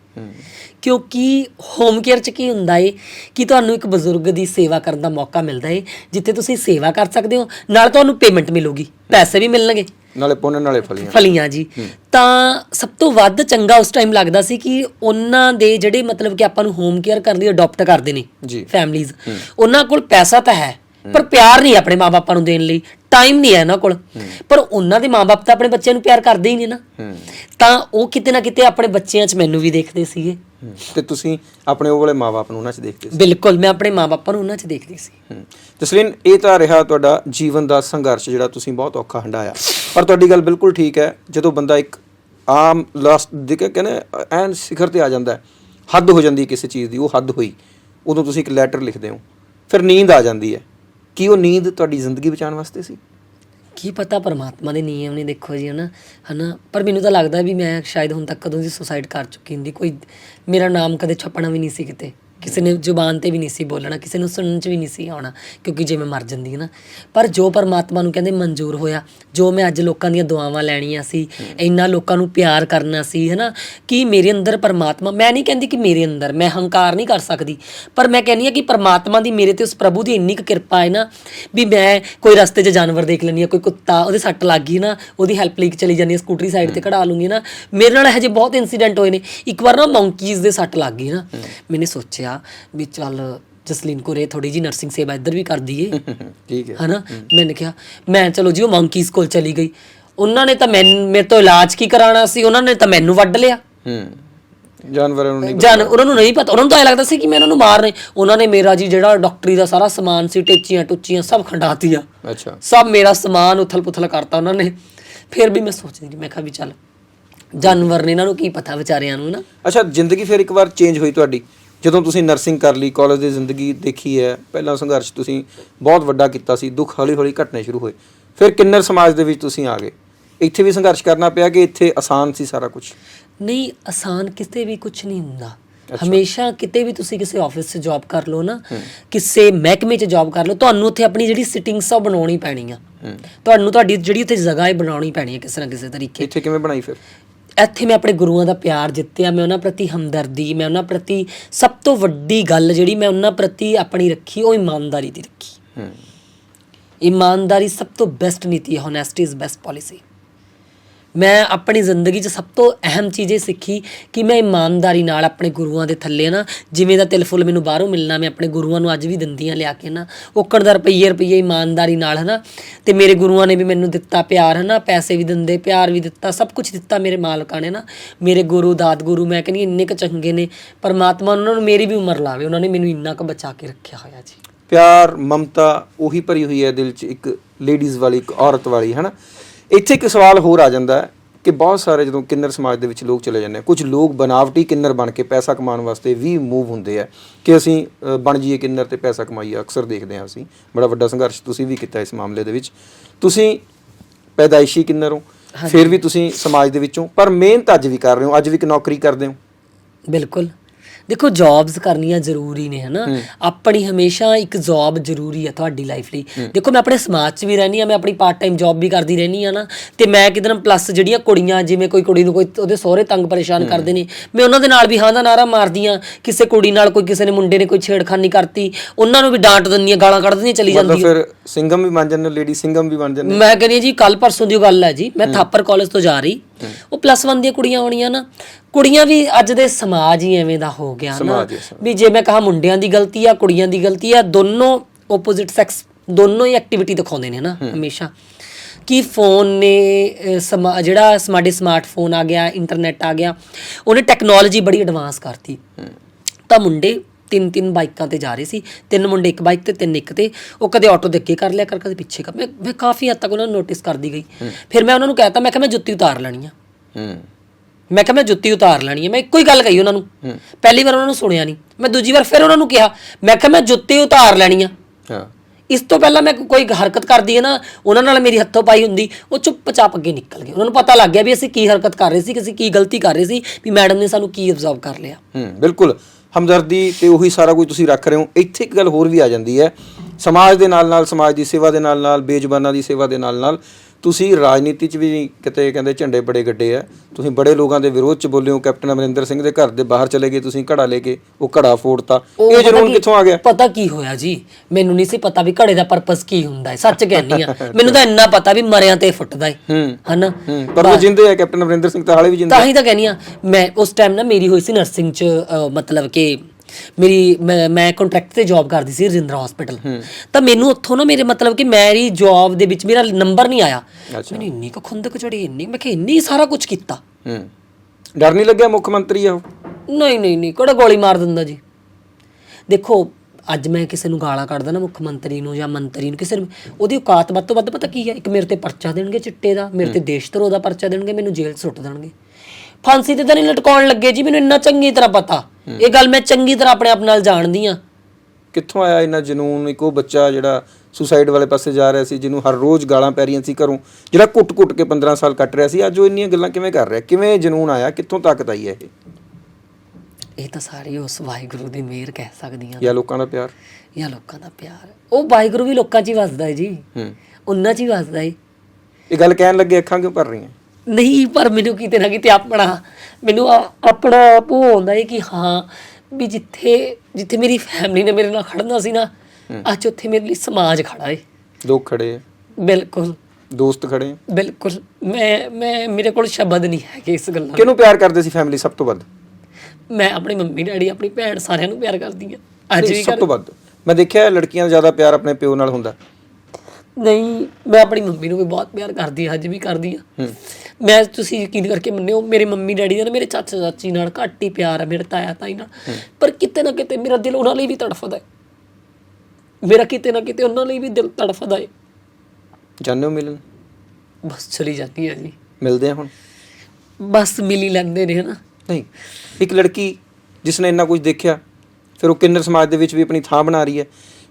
ਕਿਉਂਕਿ ਹੋਮ ਕੇਅਰ ਚ ਕੀ ਹੁੰਦਾ ਏ ਕਿ ਤੁਹਾਨੂੰ ਇੱਕ ਬਜ਼ੁਰਗ ਦੀ ਸੇਵਾ ਕਰਨ ਦਾ ਮੌਕਾ ਮਿਲਦਾ ਏ ਜਿੱਥੇ ਤੁਸੀਂ ਸੇਵਾ ਕਰ ਸਕਦੇ ਹੋ ਨਾਲ ਤੁਹਾਨੂੰ ਪੇਮੈਂਟ ਮਿਲੂਗੀ ਪੈਸੇ ਵੀ ਮਿਲਣਗੇ। ਨਾਲੇ ਪੁੰਨ ਨਾਲੇ ਫਲੀਆਂ। ਫਲੀਆਂ ਜੀ। ਤਾਂ ਸਭ ਤੋਂ ਵੱਧ ਚੰਗਾ ਉਸ ਟਾਈਮ ਲੱਗਦਾ ਸੀ ਕਿ ਉਹਨਾਂ ਦੇ ਜਿਹੜੇ ਮਤਲਬ ਕਿ ਆਪਾਂ ਨੂੰ ਹੋਮ ਕੇਅਰ ਕਰਨ ਲਈ ਅਡਾਪਟ ਕਰਦੇ ਨੇ ਜੀ। ਫੈਮਲੀਜ਼ ਉਹਨਾਂ ਕੋਲ ਪੈਸਾ ਤਾਂ ਹੈ ਪਰ ਪਿਆਰ ਨਹੀਂ ਆਪਣੇ ਮਾਪੇ ਨੂੰ ਦੇਣ ਲਈ। ਟਾਈਮ ਨਹੀਂ ਹੈ ਇਹਨਾਂ ਕੋਲ। ਪਰ ਉਹਨਾਂ ਦੇ ਮਾਪੇ ਤਾਂ ਆਪਣੇ ਬੱਚਿਆਂ ਨੂੰ ਪਿਆਰ ਕਰਦੇ ਹੀ ਨੇ ਨਾ। ਤਾਂ ਉਹ ਕਿਤੇ ਨਾ ਕਿਤੇ ਆਪਣੇ ਬੱਚਿਆਂ 'ਚ ਮੈਨੂੰ ਵੀ ਦੇਖਦੇ ਸੀਗੇ। ਤੇ ਤੁਸੀਂ ਆਪਣੇ ਉਹ ਵਾਲੇ ਮਾਪੇ ਨੂੰ ਉਹਨਾਂ 'ਚ ਦੇਖਦੇ ਸੀ? ਬਿਲਕੁਲ ਮੈਂ ਆਪਣੇ ਮਾਪੇ ਨੂੰ ਉਹਨਾਂ 'ਚ ਦੇਖਦੀ ਸੀ। ਹੂੰ। ਤਸਲੀਨ ਇਹ ਤਾਂ ਰਿਹਾ ਤੁਹਾਡਾ ਜੀਵਨ ਦਾ ਸੰਘਰਸ਼ ਜਿਹੜਾ ਤੁਸੀਂ ਬਹੁਤ ਔਖਾ ਹੰਡਾਇਆ ਪਰ ਤੁਹਾਡੀ ਗੱਲ ਬਿਲਕੁਲ ਠੀਕ ਹੈ ਜਦੋਂ ਬੰਦਾ ਇੱਕ ਆਮ ਲਾਸਟ ਦੇਖੇ ਕਹਿੰਦੇ ਐਨ ਸਿਖਰ ਤੇ ਆ ਜਾਂਦਾ ਹੈ ਹੱਦ ਹੋ ਜਾਂਦੀ ਹੈ ਕਿਸੇ ਚੀਜ਼ ਦੀ ਉਹ ਹੱਦ ਹੋਈ ਉਦੋਂ ਤੁਸੀਂ ਇੱਕ ਲੈਟਰ ਲਿਖਦੇ ਹੋ ਫਿਰ ਨੀਂਦ ਆ ਜਾਂਦੀ ਹੈ। ਕੀ ਉਹ ਨੀਂਦ ਤੁਹਾਡੀ ਜ਼ਿੰਦਗੀ ਬਚਾਉਣ ਵਾਸਤੇ ਸੀ? ਕੀ ਪਤਾ ਪਰਮਾਤਮਾ ਦੇ ਨਿਯਮ ਨੇ ਦੇਖੋ ਜੀ, ਹਨਾ? ਹਨਾ? ਪਰ ਮੈਨੂੰ ਤਾਂ ਲੱਗਦਾ ਵੀ ਮੈਂ ਸ਼ਾਇਦ ਹੁਣ ਤੱਕ ਕਦੋਂ ਦੀ ਸੁਸਾਈਡ ਕਰ ਚੁੱਕੀ ਹੁੰਦੀ, ਕੋਈ ਮੇਰਾ ਨਾਮ ਕਦੇ ਛਪਣਾ ਵੀ ਨਹੀਂ ਸੀ ਕਿਤੇ। ਕਿਸੇ ਨੇ ਜ਼ੁਬਾਨ ਤੇ ਵੀ ਨਹੀਂ ਸੀ ਬੋਲਣਾ ਕਿਸੇ ਨੂੰ ਸੁਣਨ ਚ ਵੀ ਨਹੀਂ ਸੀ ਆਉਣਾ ਕਿਉਂਕਿ ਜੇ ਮੈਂ ਮਰ ਜਾਂਦੀ ਨਾ। ਪਰ ਜੋ ਪਰਮਾਤਮਾ ਨੂੰ ਕਹਿੰਦੇ ਮਨਜ਼ੂਰ ਹੋਇਆ ਜੋ ਮੈਂ ਅੱਜ ਲੋਕਾਂ ਦੀਆਂ ਦੁਆਵਾਂ ਲੈਣੀਆਂ ਸੀ ਇੰਨਾ ਲੋਕਾਂ ਨੂੰ ਪਿਆਰ ਕਰਨਾ ਸੀ ਹਨਾ ਕਿ ਮੇਰੇ ਅੰਦਰ ਪਰਮਾਤਮਾ ਮੈਂ ਨਹੀਂ ਕਹਿੰਦੀ ਕਿ ਮੇਰੇ ਅੰਦਰ ਮੈਂ ਹੰਕਾਰ ਨਹੀਂ ਕਰ ਸਕਦੀ ਪਰ ਮੈਂ ਕਹਿੰਦੀ ਆ ਕਿ ਪਰਮਾਤਮਾ ਦੀ ਮੇਰੇ ਤੇ ਉਸ ਪ੍ਰਭੂ ਦੀ ਇੰਨੀ ਕੁ ਕਿਰਪਾ ਹੈ ਨਾ ਵੀ ਮੈਂ ਕੋਈ ਰਸਤੇ 'ਚ ਜਾਨਵਰ ਦੇਖ ਲੈਂਦੀ ਆ ਕੋਈ ਕੁੱਤਾ ਉਹਦੇ ਸੱਟ ਲੱਗ ਗਈ ਨਾ ਉਹਦੀ ਹੈਲਪ ਲਈ ਚਲੀ ਜਾਂਦੀ ਆ ਸਕੂਟਰੀ ਸਾਈਡ ਤੇ ਖੜਾ ਲੂੰਗੀ ਨਾ ਮੇਰੇ ਨਾਲ ਹਜੇ ਬਹੁਤ ਇਨਸੀਡੈਂਟ ਹੋਏ ਨੇ। ਇੱਕ ਵਾਰ ਨਾ ਮੰਕੀਜ਼ ਦੇ ਸੱਟ ਲੱਗ ਗਈ ਨਾ ਮੈਨੇ ਸੋਚਿਆ ਵੀ ਚੱਲ ਜਸਲੀਨ ਕੋਰੇ ਥੋੜੀ ਜੀ ਨਰਸਿੰਗ ਸੇਵਾ ਇੱਧਰ ਵੀ ਕਰ ਦਈਏ ਠੀਕ ਹੈ। ਹਨਾ? ਮੈंने ਕਿਹਾ ਮੈਂ ਚਲੋ ਜੀ ਉਹ ਮੰਕੀਜ਼ ਕੋਲ ਚਲੀ ਗਈ। ਉਹਨਾਂ ਨੇ ਤਾਂ ਮੈਂ ਮੇਰੇ ਤੋਂ ਇਲਾਜ ਕੀ ਕਰਾਉਣਾ ਸੀ? ਉਹਨਾਂ ਨੇ ਤਾਂ ਮੈਨੂੰ ਵੱਢ ਲਿਆ। ਹੂੰ। ਜਾਨਵਰਾਂ ਨੂੰ ਨਹੀਂ ਜਾਨ ਉਹਨਾਂ ਨੂੰ ਨਹੀਂ ਪਤਾ। ਉਹਨਾਂ ਨੂੰ ਤਾਂ ਐ ਲੱਗਦਾ ਸੀ ਕਿ ਮੈਂ ਉਹਨਾਂ ਨੂੰ ਮਾਰਨੇ। ਉਹਨਾਂ ਨੇ ਮੇਰਾ ਜੀ ਜਿਹੜਾ ਡਾਕਟਰੀ ਦਾ ਸਾਰਾ ਸਮਾਨ ਸੀ ਟੇਚੀਆਂ ਟੁੱਚੀਆਂ ਸਭ ਖੰਡਾਤੀਆਂ। ਅੱਛਾ। ਸਭ ਮੇਰਾ ਸਮਾਨ ਉਥਲ-ਪੁਥਲ ਕਰਤਾ ਉਹਨਾਂ ਨੇ। ਫਿਰ ਵੀ ਮੈਂ ਸੋਚਦੀ ਰਹੀ ਮੈਂ ਕਿਹਾ ਵੀ ਚੱਲ ਜਾਨਵਰ ਨੇ ਇਹਨਾਂ ਨੂੰ ਕੀ ਪਤਾ ਵਿਚਾਰਿਆਂ ਨੂੰ ਨਾ? ਅੱਛਾ ਜ਼ਿੰਦਗੀ ਫਿਰ ਇੱਕ ਵਾਰ ਚੇਂਜ ਹੋਈ ਤੁਹਾਡੀ? ਜਦੋਂ ਤੁਸੀਂ ਨਰਸਿੰਗ ਕਰ ਲਈ ਕਾਲਜ ਦੀ ਜ਼ਿੰਦਗੀ ਦੇਖੀ ਹੈ ਪਹਿਲਾ ਸੰਘਰਸ਼ ਤੁਸੀਂ ਬਹੁਤ ਵੱਡਾ ਕੀਤਾ ਸੀ ਦੁੱਖ ਹੌਲੀ ਹੌਲੀ ਘਟਣੇ ਸ਼ੁਰੂ ਹੋਏ। ਫਿਰ ਕਿੰਨਰ ਸਮਾਜ ਦੇ ਵਿੱਚ ਤੁਸੀਂ ਆ ਗਏ? ਇੱਥੇ ਵੀ ਸੰਘਰਸ਼ ਕਰਨਾ ਪਿਆ ਕਿ ਇੱਥੇ ਆਸਾਨ ਸੀ ਸਾਰਾ ਕੁਝ ਨਹੀਂ ਆਸਾਨ ਕਿਤੇ ਵੀ ਕੁਝ ਨਹੀਂ ਹੁੰਦਾ। ਹਮੇਸ਼ਾ ਕਿਤੇ ਵੀ ਤੁਸੀਂ ਕਿਸੇ ਆਫਿਸ 'ਚ ਜੌਬ ਕਰ ਲਓ ਨਾ ਕਿਸੇ ਮਹਿਕਮੇ 'ਚ ਜੌਬ ਕਰ ਲਓ ਤੁਹਾਨੂੰ ਉੱਥੇ ਆਪਣੀ ਜਿਹੜੀ ਸਿਟਿੰਗਸ ਆ ਬਣਾਉਣੀ ਪੈਣੀ ਆ ਤੁਹਾਨੂੰ ਤੁਹਾਡੀ ਜਿਹੜੀ ਉੱਥੇ ਜਗ੍ਹਾ ਹੈ ਬਣਾਉਣੀ ਪੈਣੀ ਹੈ ਕਿਸੇ ਨਾ ਕਿਸੇ ਤਰੀਕੇ। ਇੱਥੇ ਕਿਵੇਂ ਬਣਾਈ ਫਿਰ? ਇੱਥੇ ਮੈਂ ਆਪਣੇ ਗੁਰੂਆਂ ਦਾ ਪਿਆਰ ਜਿੱਤਿਆ ਮੈਂ ਉਹਨਾਂ ਪ੍ਰਤੀ ਹਮਦਰਦੀ ਮੈਂ ਉਹਨਾਂ ਪ੍ਰਤੀ ਸਭ ਤੋਂ ਵੱਡੀ ਗੱਲ ਜਿਹੜੀ ਮੈਂ ਉਹਨਾਂ ਪ੍ਰਤੀ ਆਪਣੀ ਰੱਖੀ ਉਹ ਇਮਾਨਦਾਰੀ ਦੀ ਰੱਖੀ। ਇਮਾਨਦਾਰੀ ਸਭ ਤੋਂ ਬੈਸਟ ਨੀਤੀ ਹੈ ਹੋਨੈਸਟੀ ਇਜ਼ ਬੈਸਟ ਪਾਲਿਸੀ ਮੈਂ ਆਪਣੀ ਜ਼ਿੰਦਗੀ 'ਚ ਸਭ ਤੋਂ ਅਹਿਮ ਚੀਜ਼ ਇਹ ਸਿੱਖੀ ਕਿ ਮੈਂ ਇਮਾਨਦਾਰੀ ਨਾਲ ਆਪਣੇ ਗੁਰੂਆਂ ਦੇ ਥੱਲੇ ਨਾ ਜਿਵੇਂ ਦਾ ਤਿਲ ਫੁੱਲ ਮੈਨੂੰ ਬਾਹਰੋਂ ਮਿਲਣਾ, ਮੈਂ ਆਪਣੇ ਗੁਰੂਆਂ ਨੂੰ ਅੱਜ ਵੀ ਦਿੰਦੀਆਂ ਲਿਆ ਕੇ ਨਾ ਔਕੜ ਦਾ ਰੁਪਈਏ ਰੁਪਈਏ ਇਮਾਨਦਾਰੀ ਨਾਲ, ਹਨਾ? ਤੇ ਮੇਰੇ ਗੁਰੂਆਂ ਨੇ ਵੀ ਮੈਨੂੰ ਦਿੱਤਾ ਪਿਆਰ, ਹਨਾ? ਪੈਸੇ ਵੀ ਦਿੰਦੇ, ਪਿਆਰ ਵੀ ਦਿੱਤਾ, ਸਭ ਕੁਝ ਦਿੱਤਾ ਮੇਰੇ ਮਾਲਕਾਂ ਨੇ ਨਾ। ਮੇਰੇ ਗੁਰੂ ਦਾਤ ਗੁਰੂ ਮੈਂ ਕਹਿੰਦੀ ਇੰਨੇ ਕੁ ਚੰਗੇ ਨੇ, ਪਰਮਾਤਮਾ ਉਹਨਾਂ ਨੂੰ ਮੇਰੀ ਵੀ ਉਮਰ ਲਾਵੇ, ਉਹਨਾਂ ਨੇ ਮੈਨੂੰ ਇੰਨਾ ਕੁ ਬਚਾ ਕੇ ਰੱਖਿਆ ਹੋਇਆ ਜੀ। ਪਿਆਰ, ਮਮਤਾ ਉਹੀ ਭਰੀ ਹੋਈ ਹੈ ਦਿਲ 'ਚ ਇੱਕ ਲੇਡੀਜ਼ ਵਾਲੀ, ਇੱਕ ਔਰਤ ਵਾਲੀ, ਹਨਾ? ਇੱਥੇ ਇੱਕ ਸਵਾਲ ਹੋਰ ਆ ਜਾਂਦਾ ਹੈ ਕਿ ਬਹੁਤ ਸਾਰੇ ਜਦੋਂ ਕਿੰਨਰ ਸਮਾਜ ਦੇ ਵਿੱਚ ਲੋਕ ਚਲੇ ਜਾਂਦੇ ਆ ਕੁਝ ਲੋਕ ਬਨਾਵਟੀ ਕਿੰਨਰ ਬਣ ਕੇ ਪੈਸਾ ਕਮਾਉਣ ਵਾਸਤੇ ਵੀ ਮੂਵ ਹੁੰਦੇ ਆ ਕਿ ਅਸੀਂ ਅ, ਬਣ ਜਾਈਏ ਕਿੰਨਰ ਤੇ ਪੈਸਾ ਕਮਾਈਏ ਅਕਸਰ ਦੇਖਦੇ ਹਾਂ ਅਸੀਂ। ਬੜਾ ਵੱਡਾ ਸੰਘਰਸ਼ ਤੁਸੀਂ ਵੀ ਕੀਤਾ ਇਸ ਮਾਮਲੇ ਦੇ ਵਿੱਚ। ਤੁਸੀਂ ਪੈਦਾਇਸ਼ੀ ਕਿੰਨਰ ਹੋ ਫਿਰ ਵੀ ਤੁਸੀਂ ਸਮਾਜ ਦੇ ਵਿੱਚੋਂ ਪਰ ਮਿਹਨਤ ਅੱਜ ਵੀ ਕਰ ਰਹੇ ਹੋ ਅੱਜ ਵੀ ਇੱਕ ਨੌਕਰੀ ਕਰਦੇ ਹੋ। ਬਿਲਕੁਲ। ਦੇਖੋ ਜੌਬਸ ਕਰਨੀਆਂ ਜ਼ਰੂਰੀ ਨੇ ਹਨਾ? ਆਪਣੀ ਹਮੇਸ਼ਾ ਇੱਕ ਜੌਬ ਜ਼ਰੂਰੀ ਹੈ ਤੁਹਾਡੀ ਲਾਈਫ ਲਈ। ਦੇਖੋ ਮੈਂ ਆਪਣੇ ਸਮਾਜ 'ਚ ਵੀ ਰਹਿਣੀ ਆ ਮੈਂ ਆਪਣੀ ਪਾਰਟ ਟਾਈਮ ਜੌਬ ਵੀ ਕਰਦੀ ਰਹਿਣੀ ਆ ਨਾ ਤੇ ਮੈਂ ਕਿਦਾਂ ਪਲੱਸ ਜਿਹੜੀਆਂ ਕੁੜੀਆਂ ਜਿਵੇਂ ਕੋਈ ਕੁੜੀ ਨੂੰ ਕੋਈ ਉਹਦੇ ਸਹੁਰੇ ਤੰਗ ਪਰੇਸ਼ਾਨ ਕਰਦੇ ਨੇ ਮੈਂ ਉਹਨਾਂ ਦੇ ਨਾਲ ਵੀ ਹਾਂ ਦਾ ਨਾਰਾ ਮਾਰਦੀ ਆ ਕਿਸੇ ਕੁੜੀ ਨਾਲ ਕੋਈ ਕਿਸੇ ਨੇ ਮੁੰਡੇ ਨੇ ਕੋਈ ਛੇੜਖਾਨੀ ਕਰਤੀ ਉਹਨਾਂ ਨੂੰ ਵੀ ਡਾਂਟ ਦਿੰਦੀਆਂ ਗਾਲਾਂ ਕੱਢ ਦਿੰਦੀਆਂ ਚਲੀ ਜਾਂਦੀ ਮਤਲਬ ਫਿਰ ਸਿੰਗਮ ਵੀ ਬਣ ਜਾਂਦੇ ਲੇਡੀ ਸਿੰਗਮ ਵੀ ਬਣ ਜਾਂਦੇ ਮੈਂ ਕਹਿੰਦੀ ਜੀ ਕੱਲ ਪਰਸੋਂ ਦੀ ਗੱਲ ਹੈ ਜੀ ਮੈਂ ਥਾਪਰ ਕਾਲਜ ਤੋਂ ਜਾ ਰਹੀ। ਉਹ ਪਲੱਸ 1 ਦੀਆਂ ਕੁੜੀਆਂ ਆਉਣੀਆਂ ਨਾ ਕੁੜੀਆਂ ਵੀ ਅੱਜ ਦੇ ਸਮਾਜ ਹੀ ਐਵੇਂ ਦਾ ਹੋ ਗਿਆ ਨਾ। ਵੀ ਜੇ ਮੈਂ ਕਹਾ ਮੁੰਡਿਆਂ ਦੀ ਗਲਤੀ ਆ ਕੁੜੀਆਂ ਦੀ ਗਲਤੀ ਆ ਦੋਨੋਂ ਆਪੋਜ਼ਿਟ ਸੈਕਸ ਦੋਨੋਂ ਹੀ ਐਕਟੀਵਿਟੀ ਦਿਖਾਉਂਦੇ ਨੇ ਨਾ ਹਮੇਸ਼ਾ। ਕਿ ਫੋਨ ਨੇ ਜਿਹੜਾ ਸਾਡੇ ਸਮਾਰਟਫੋਨ ਆ ਗਿਆ ਇੰਟਰਨੈਟ ਆ ਗਿਆ ਉਹਨੇ ਟੈਕਨੋਲੋਜੀ ਬੜੀ ਐਡਵਾਂਸ ਕਰਤੀ। ਤਾਂ ਮੁੰਡੇ ਤਿੰਨ ਤਿੰਨ ਬਾਈਕਾਂ ਤੇ ਜਾ ਰਹੇ ਸੀ ਤਿੰਨ ਮੁੰਡੇ ਇੱਕ ਬਾਈਕ ਤੇ ਤਿੰਨ ਇੱਕ ਤੇ ਉਹ ਕਦੇ ਆਟੋ ਦੇ ਅੱਗੇ ਕਰ ਲਿਆ ਕਰ ਕਦੇ ਪਿੱਛੇ ਕਰ ਮੈਂ ਮੈਂ ਕਾਫੀ ਹੱਦ ਤੱਕ ਉਹਨਾਂ ਨੂੰ ਨੋਟਿਸ ਕਰਦੀ ਗਈ। ਫਿਰ ਮੈਂ ਉਹਨਾਂ ਨੂੰ ਕਹਿਤਾ ਮੈਂ ਕਿਹਾ ਮੈਂ ਜੁੱਤੀ ਉਤਾਰ ਲੈਣੀ ਆ। ਮੈਂ ਕਿਹਾ ਮੈਂ ਜੁੱਤੀ ਉਤਾਰ ਲੈਣੀ ਹੈ ਮੈਂ ਇੱਕੋ ਹੀ ਗੱਲ ਕਹੀ ਉਹਨਾਂ ਨੂੰ। ਪਹਿਲੀ ਵਾਰ ਉਹਨਾਂ ਨੂੰ ਸੁਣਿਆ ਨਹੀਂ। ਮੈਂ ਦੂਜੀ ਵਾਰ ਫਿਰ ਉਹਨਾਂ ਨੂੰ ਕਿਹਾ ਮੈਂ ਕਿਹਾ ਮੈਂ ਜੁੱਤੀ ਉਤਾਰ ਲੈਣੀ ਆ। ਹਾਂ। ਇਸ ਤੋਂ ਪਹਿਲਾਂ ਮੈਂ ਕੋਈ ਹਰਕਤ ਕਰਦੀ ਹੈ ਨਾ ਉਹਨਾਂ ਨਾਲ ਮੇਰੀ ਹੱਥੋਂ ਪਾਈ ਹੁੰਦੀ ਉਹ ਚੁੱਪਚਾਪ ਅੱਗੇ ਨਿਕਲ ਗਏ। ਉਹਨਾਂ ਨੂੰ ਪਤਾ ਲੱਗ ਗਿਆ ਵੀ ਅਸੀਂ ਕੀ ਹਰਕਤ ਕਰ ਰਹੇ ਸੀ ਕਿ ਅਸੀਂ ਕੀ ਗਲਤੀ ਕਰ ਰਹੇ ਸੀ ਵੀ ਮੈਡਮ ਨੇ ਸਾਨੂੰ ਕੀ ਅਬਜ਼ਰਵ ਕਰ ਲਿਆ। ਹੂੰ ਬਿਲਕੁਲ। ਹਮਦਰਦੀ ਤੇ ਉਹੀ ਸਾਰਾ ਕੁਝ ਤੁਸੀਂ ਰੱਖ ਰਹੇ ਹੋ, ਇੱਥੇ ਇੱਕ ਗੱਲ ਹੋਰ ਵੀ ਆ ਜਾਂਦੀ ਹੈ। ਸਮਾਜ ਦੇ ਨਾਲ ਨਾਲ ਸਮਾਜ ਦੀ ਸੇਵਾ ਦੇ ਨਾਲ ਨਾਲ ਬੇਜ਼ੁਬਾਨਾਂ ਦੀ ਸੇਵਾ ਦੇ ਨਾਲ ਨਾਲ ਤੁਸੀਂ ਰਾਜਨੀਤੀ 'ਚ ਵੀ ਕਿਤੇ ਕਹਿੰਦੇ ਝੰਡੇ ਬੜੇ ਗੱਡੇ ਆ ਤੁਸੀਂ ਬੜੇ ਲੋਕਾਂ ਦੇ ਵਿਰੋਧ 'ਚ ਬੋਲੇ ਹੋ ਕੈਪਟਨ ਅਮਰਿੰਦਰ ਸਿੰਘ ਦੇ ਘਰ ਦੇ ਬਾਹਰ ਚਲੇ ਗਏ ਤੁਸੀਂ ਘੜਾ ਲੈ ਕੇ ਉਹ ਘੜਾ ਫੋੜਤਾ। ਉਹ ਇਹ ਪਤਾ ਜਨੂਨ ਕੀ- ਕਿੱਥੋਂ ਆ ਗਿਆ? ਪਤਾ ਕੀ ਹੋਇਆ ਜੀ? ਮੈਨੂੰ ਨਹੀਂ ਸੀ ਪਤਾ ਵੀ ਘੜੇ ਦਾ ਪਰਪਸ ਕੀ ਹੁੰਦਾ ਹੈ ਸੱਚ ਕਹਿੰਨੀ ਆ ਮੈਨੂੰ ਤਾਂ ਇੰਨਾ ਪਤਾ ਵੀ ਮਰਿਆਂ ਤੇ ਫੁੱਟਦਾ ਹੈ ਹੂੰ ਹਨਾ? ਹੂੰ ਪਰ ਉਹ ਜਿੰਦੇ ਆ ਕੈਪਟਨ ਅਮਰਿੰਦਰ ਸਿੰਘ ਤਾਂ ਹਾਲੇ ਵੀ ਜਿੰਦੇ ਤਾਂ ਹੀ ਤਾਂ ਕਹਿੰਨੀ ਆ ਮੈਂ ਉਸ ਟਾਈਮ ਨਾ ਮੇਰੀ ਹੋਈ ਸੀ ਨਰਸਿੰਗ ਚ ਮਤਲਬ ਕਿ ਮੇਰੀ ਮੈਂ- ਕੰਟਰੈਕਟ ਤੇ ਜੌਬ ਕਰਦੀ ਸੀ ਰਜਿੰਦਰਾ ਹਸਪੀਟਲ ਤਾਂ ਮੈਨੂੰ ਉੱਥੋਂ ਨਾ ਮੇਰੇ ਮਤਲਬ ਕਿ ਮੇਰੀ ਜੌਬ ਦੇ ਵਿੱਚ ਮੇਰਾ ਨੰਬਰ ਨਹੀਂ ਆਇਆ। ਮੈਨੂੰ ਇੰਨੀ ਕੁ ਖੁੰਦਕ ਚੜੀ ਇੰਨੀ ਮੈਂ ਕਿ ਇੰਨੀ ਸਾਰਾ ਕੁਝ ਕੀਤਾ। ਡਰ ਨਹੀਂ ਲੱਗਿਆ ਮੁੱਖ ਮੰਤਰੀ ਆ ਨਹੀਂ ਨਹੀਂ ਨਹੀਂ ਕਿਹੜਾ ਗੋਲੀ ਮਾਰ ਦਿੰਦਾ ਜੀ? ਦੇਖੋ ਅੱਜ ਮੈਂ ਕਿਸੇ ਨੂੰ ਗਾਲਾਂ ਕੱਢਦਾ ਨਾ ਮੁੱਖ ਮੰਤਰੀ ਨੂੰ ਜਾਂ ਮੰਤਰੀ ਨੂੰ ਕਿਸੇ ਨੂੰ ਉਹਦੀ ਔਕਾਤ ਵੱਧ ਤੋਂ ਵੱਧ ਪਤਾ ਕੀ ਹੈ? ਇੱਕ ਮੇਰੇ ਤੇ ਪਰਚਾ ਦੇਣਗੇ ਚਿੱਟੇ ਦਾ ਮੇਰੇ ਤੇ ਦੇਸ਼ ਧਰੋਹ ਦਾ ਪਰਚਾ ਦੇਣਗੇ ਮੈਨੂੰ ਜੇਲ੍ਹ ਸੁੱਟ ਦੇਣਗੇ। ਫਾਂਸੀ ਤੇ ਤਾਂ ਨਹੀਂ ਲਟਕਾਉਣ ਲੱਗੇ ਜੀ ਮੈਨੂੰ ਇੰਨਾ ਚੰਗੀ ਤਰ੍ਹਾਂ ਪਤਾ। ਇਹ ਗੱਲ ਮੈਂ ਚੰਗੀ ਤਰ੍ਹਾਂ ਆਪਣੇ ਆਪ ਨਾਲ ਜਾਣਦੀ ਆ ਕਿੱਥੋਂ ਆਇਆ ਇਹਨਾਂ ਜਨੂਨ? ਇੱਕ ਉਹ ਬੱਚਾ ਜਿਹੜਾ ਸੁਸਾਈਡ ਵਾਲੇ ਪਾਸੇ ਜਾ ਰਿਹਾ ਸੀ ਜਿਹਨੂੰ ਹਰ ਰੋਜ਼ ਗਾਲਾਂ ਪੈ ਰਹੀਆਂ ਸੀ ਘਰੋਂ ਜਿਹੜਾ ਕੁੱਟ-ਕੁੱਟ ਕੇ 15 ਸਾਲ ਕੱਟ ਰਿਹਾ ਸੀ। ਅੱਜ ਉਹ ਇੰਨੀਆਂ ਗੱਲਾਂ ਕਿਵੇਂ ਕਰ ਰਿਹਾ? ਕਿਵੇਂ ਜਨੂਨ ਆਇਆ? ਕਿੱਥੋਂ ਤਾਕਤ ਆਈ ਹੈ ਇਹ? ਇਹ ਤਾਂ ਸਾਰੀ ਉਸ ਵਾਹਿਗੁਰੂ ਦੀ ਮਿਹਰ ਕਹਿ ਸਕਦੀਆਂ ਜਾਂ ਲੋਕਾਂ ਦਾ ਪਿਆਰ? ਜਾਂ ਲੋਕਾਂ ਦਾ ਪਿਆਰ। ਉਹ ਵਾਹਿਗੁਰੂ ਵੀ ਲੋਕਾਂ 'ਚ ਹੀ ਵਸਦਾ ਹੈ ਜੀ। ਹੂੰ। ਉਹਨਾਂ 'ਚ ਹੀ ਵਸਦਾ ਹੈ ਇਹ ਗੱਲ ਕਹਿਣ ਲੱਗੇ ਅੱਖਾਂ ਕਿਉਂ ਭਰ ਰਹੀਆਂ? ਨਹੀਂ ਪਰ ਮੈਨੂੰ ਕਿਤੇ ਨਾ ਕਿਤੇ ਆਪਣਾ ਮੈਨੂੰ ਆ- ਆਪਣਾ ਆਪ ਉਹ ਹੁੰਦਾ ਹੈ ਕਿ ਹਾਂ ਵੀ ਜਿੱਥੇ ਜਿੱਥੇ ਮੇਰੀ ਫੈਮਿਲੀ ਨੇ ਮੇਰੇ ਨਾਲ ਖੜਨਾ ਸੀ ਨਾ ਅੱਜ ਉੱਥੇ ਮੇਰੇ ਲਈ ਸਮਾਜ ਖੜਾ ਹੈ ਲੋਕ ਖੜੇ ਆ। ਬਿਲਕੁਲ। ਦੋਸਤ ਖੜੇ ਆ। ਬਿਲਕੁਲ। ਮੈਂ ਮੈਂ ਮੇਰੇ ਕੋਲ ਸ਼ਬਦ ਨਹੀਂ ਹੈਗੇ ਇਸ ਗੱਲਾਂ ਕਿਹਨੂੰ ਪਿਆਰ ਕਰਦੇ ਸੀ ਫੈਮਿਲੀ ਸਭ ਤੋਂ ਵੱਧ। ਮੈਂ ਆਪਣੀ ਮੰਮੀ ਡੈਡੀ ਆਪਣੀ ਭੈਣ ਸਾਰਿਆਂ ਨੂੰ ਪਿਆਰ ਕਰਦੀ ਹਾਂ ਅੱਜ ਵੀ ਸਭ ਤੋਂ ਵੱਧ। ਮੈਂ ਦੇਖਿਆ ਲੜਕੀਆਂ ਦਾ ਜ਼ਿਆਦਾ ਪਿਆਰ ਆਪਣੇ ਪਿਓ ਨਾਲ ਹੁੰਦਾ। ਨਹੀਂ ਮੈਂ ਆਪਣੀ ਮੰਮੀ ਨੂੰ ਵੀ ਬਹੁਤ ਪਿਆਰ ਕਰਦੀ ਹਾਂ ਅੱਜ ਵੀ ਕਰਦੀ ਹਾਂ। ਮੈਂ ਤੁਸੀਂ ਯਕੀਨ ਕਰਕੇ ਮੰਨਿਓ ਮੇਰੇ ਮੰਮੀ ਡੈਡੀ ਦਾ ਨਾ ਮੇਰੇ ਚਾਚਾ ਚਾਚੀ ਨਾਲ ਘੱਟ ਹੀ ਪਿਆਰ ਹੈ ਮੇਰੇ ਤਾਇਆ ਤਾਈ ਨਾਲ। ਪਰ ਕਿਤੇ ਨਾ ਕਿਤੇ ਮੇਰਾ ਦਿਲ ਉਹਨਾਂ ਲਈ ਵੀ ਤੜਫਦਾ ਹੈ। ਮੇਰਾ ਕਿਤੇ ਨਾ ਕਿਤੇ ਉਹਨਾਂ ਲਈ ਵੀ ਦਿਲ ਤੜਫਦਾ ਹੈ। ਜਾਣਿਓ ਮਿਲਣ? ਬਸ ਚਲੀ ਜਾਂਦੀ ਹੈ ਜੀ। ਮਿਲਦੇ ਆ ਹੁਣ? ਬਸ ਮਿਲ ਹੀ ਲੈਂਦੇ ਨੇ ਹਨਾ। ਨਹੀਂ ਇੱਕ ਲੜਕੀ ਜਿਸ ਨੇ ਇੰਨਾ ਕੁਝ ਦੇਖਿਆ ਫਿਰ ਉਹ ਕਿੰਨਰ ਸਮਾਜ ਦੇ ਵਿੱਚ ਵੀ ਆਪਣੀ ਥਾਂ ਬਣਾ ਰਹੀ ਹੈ।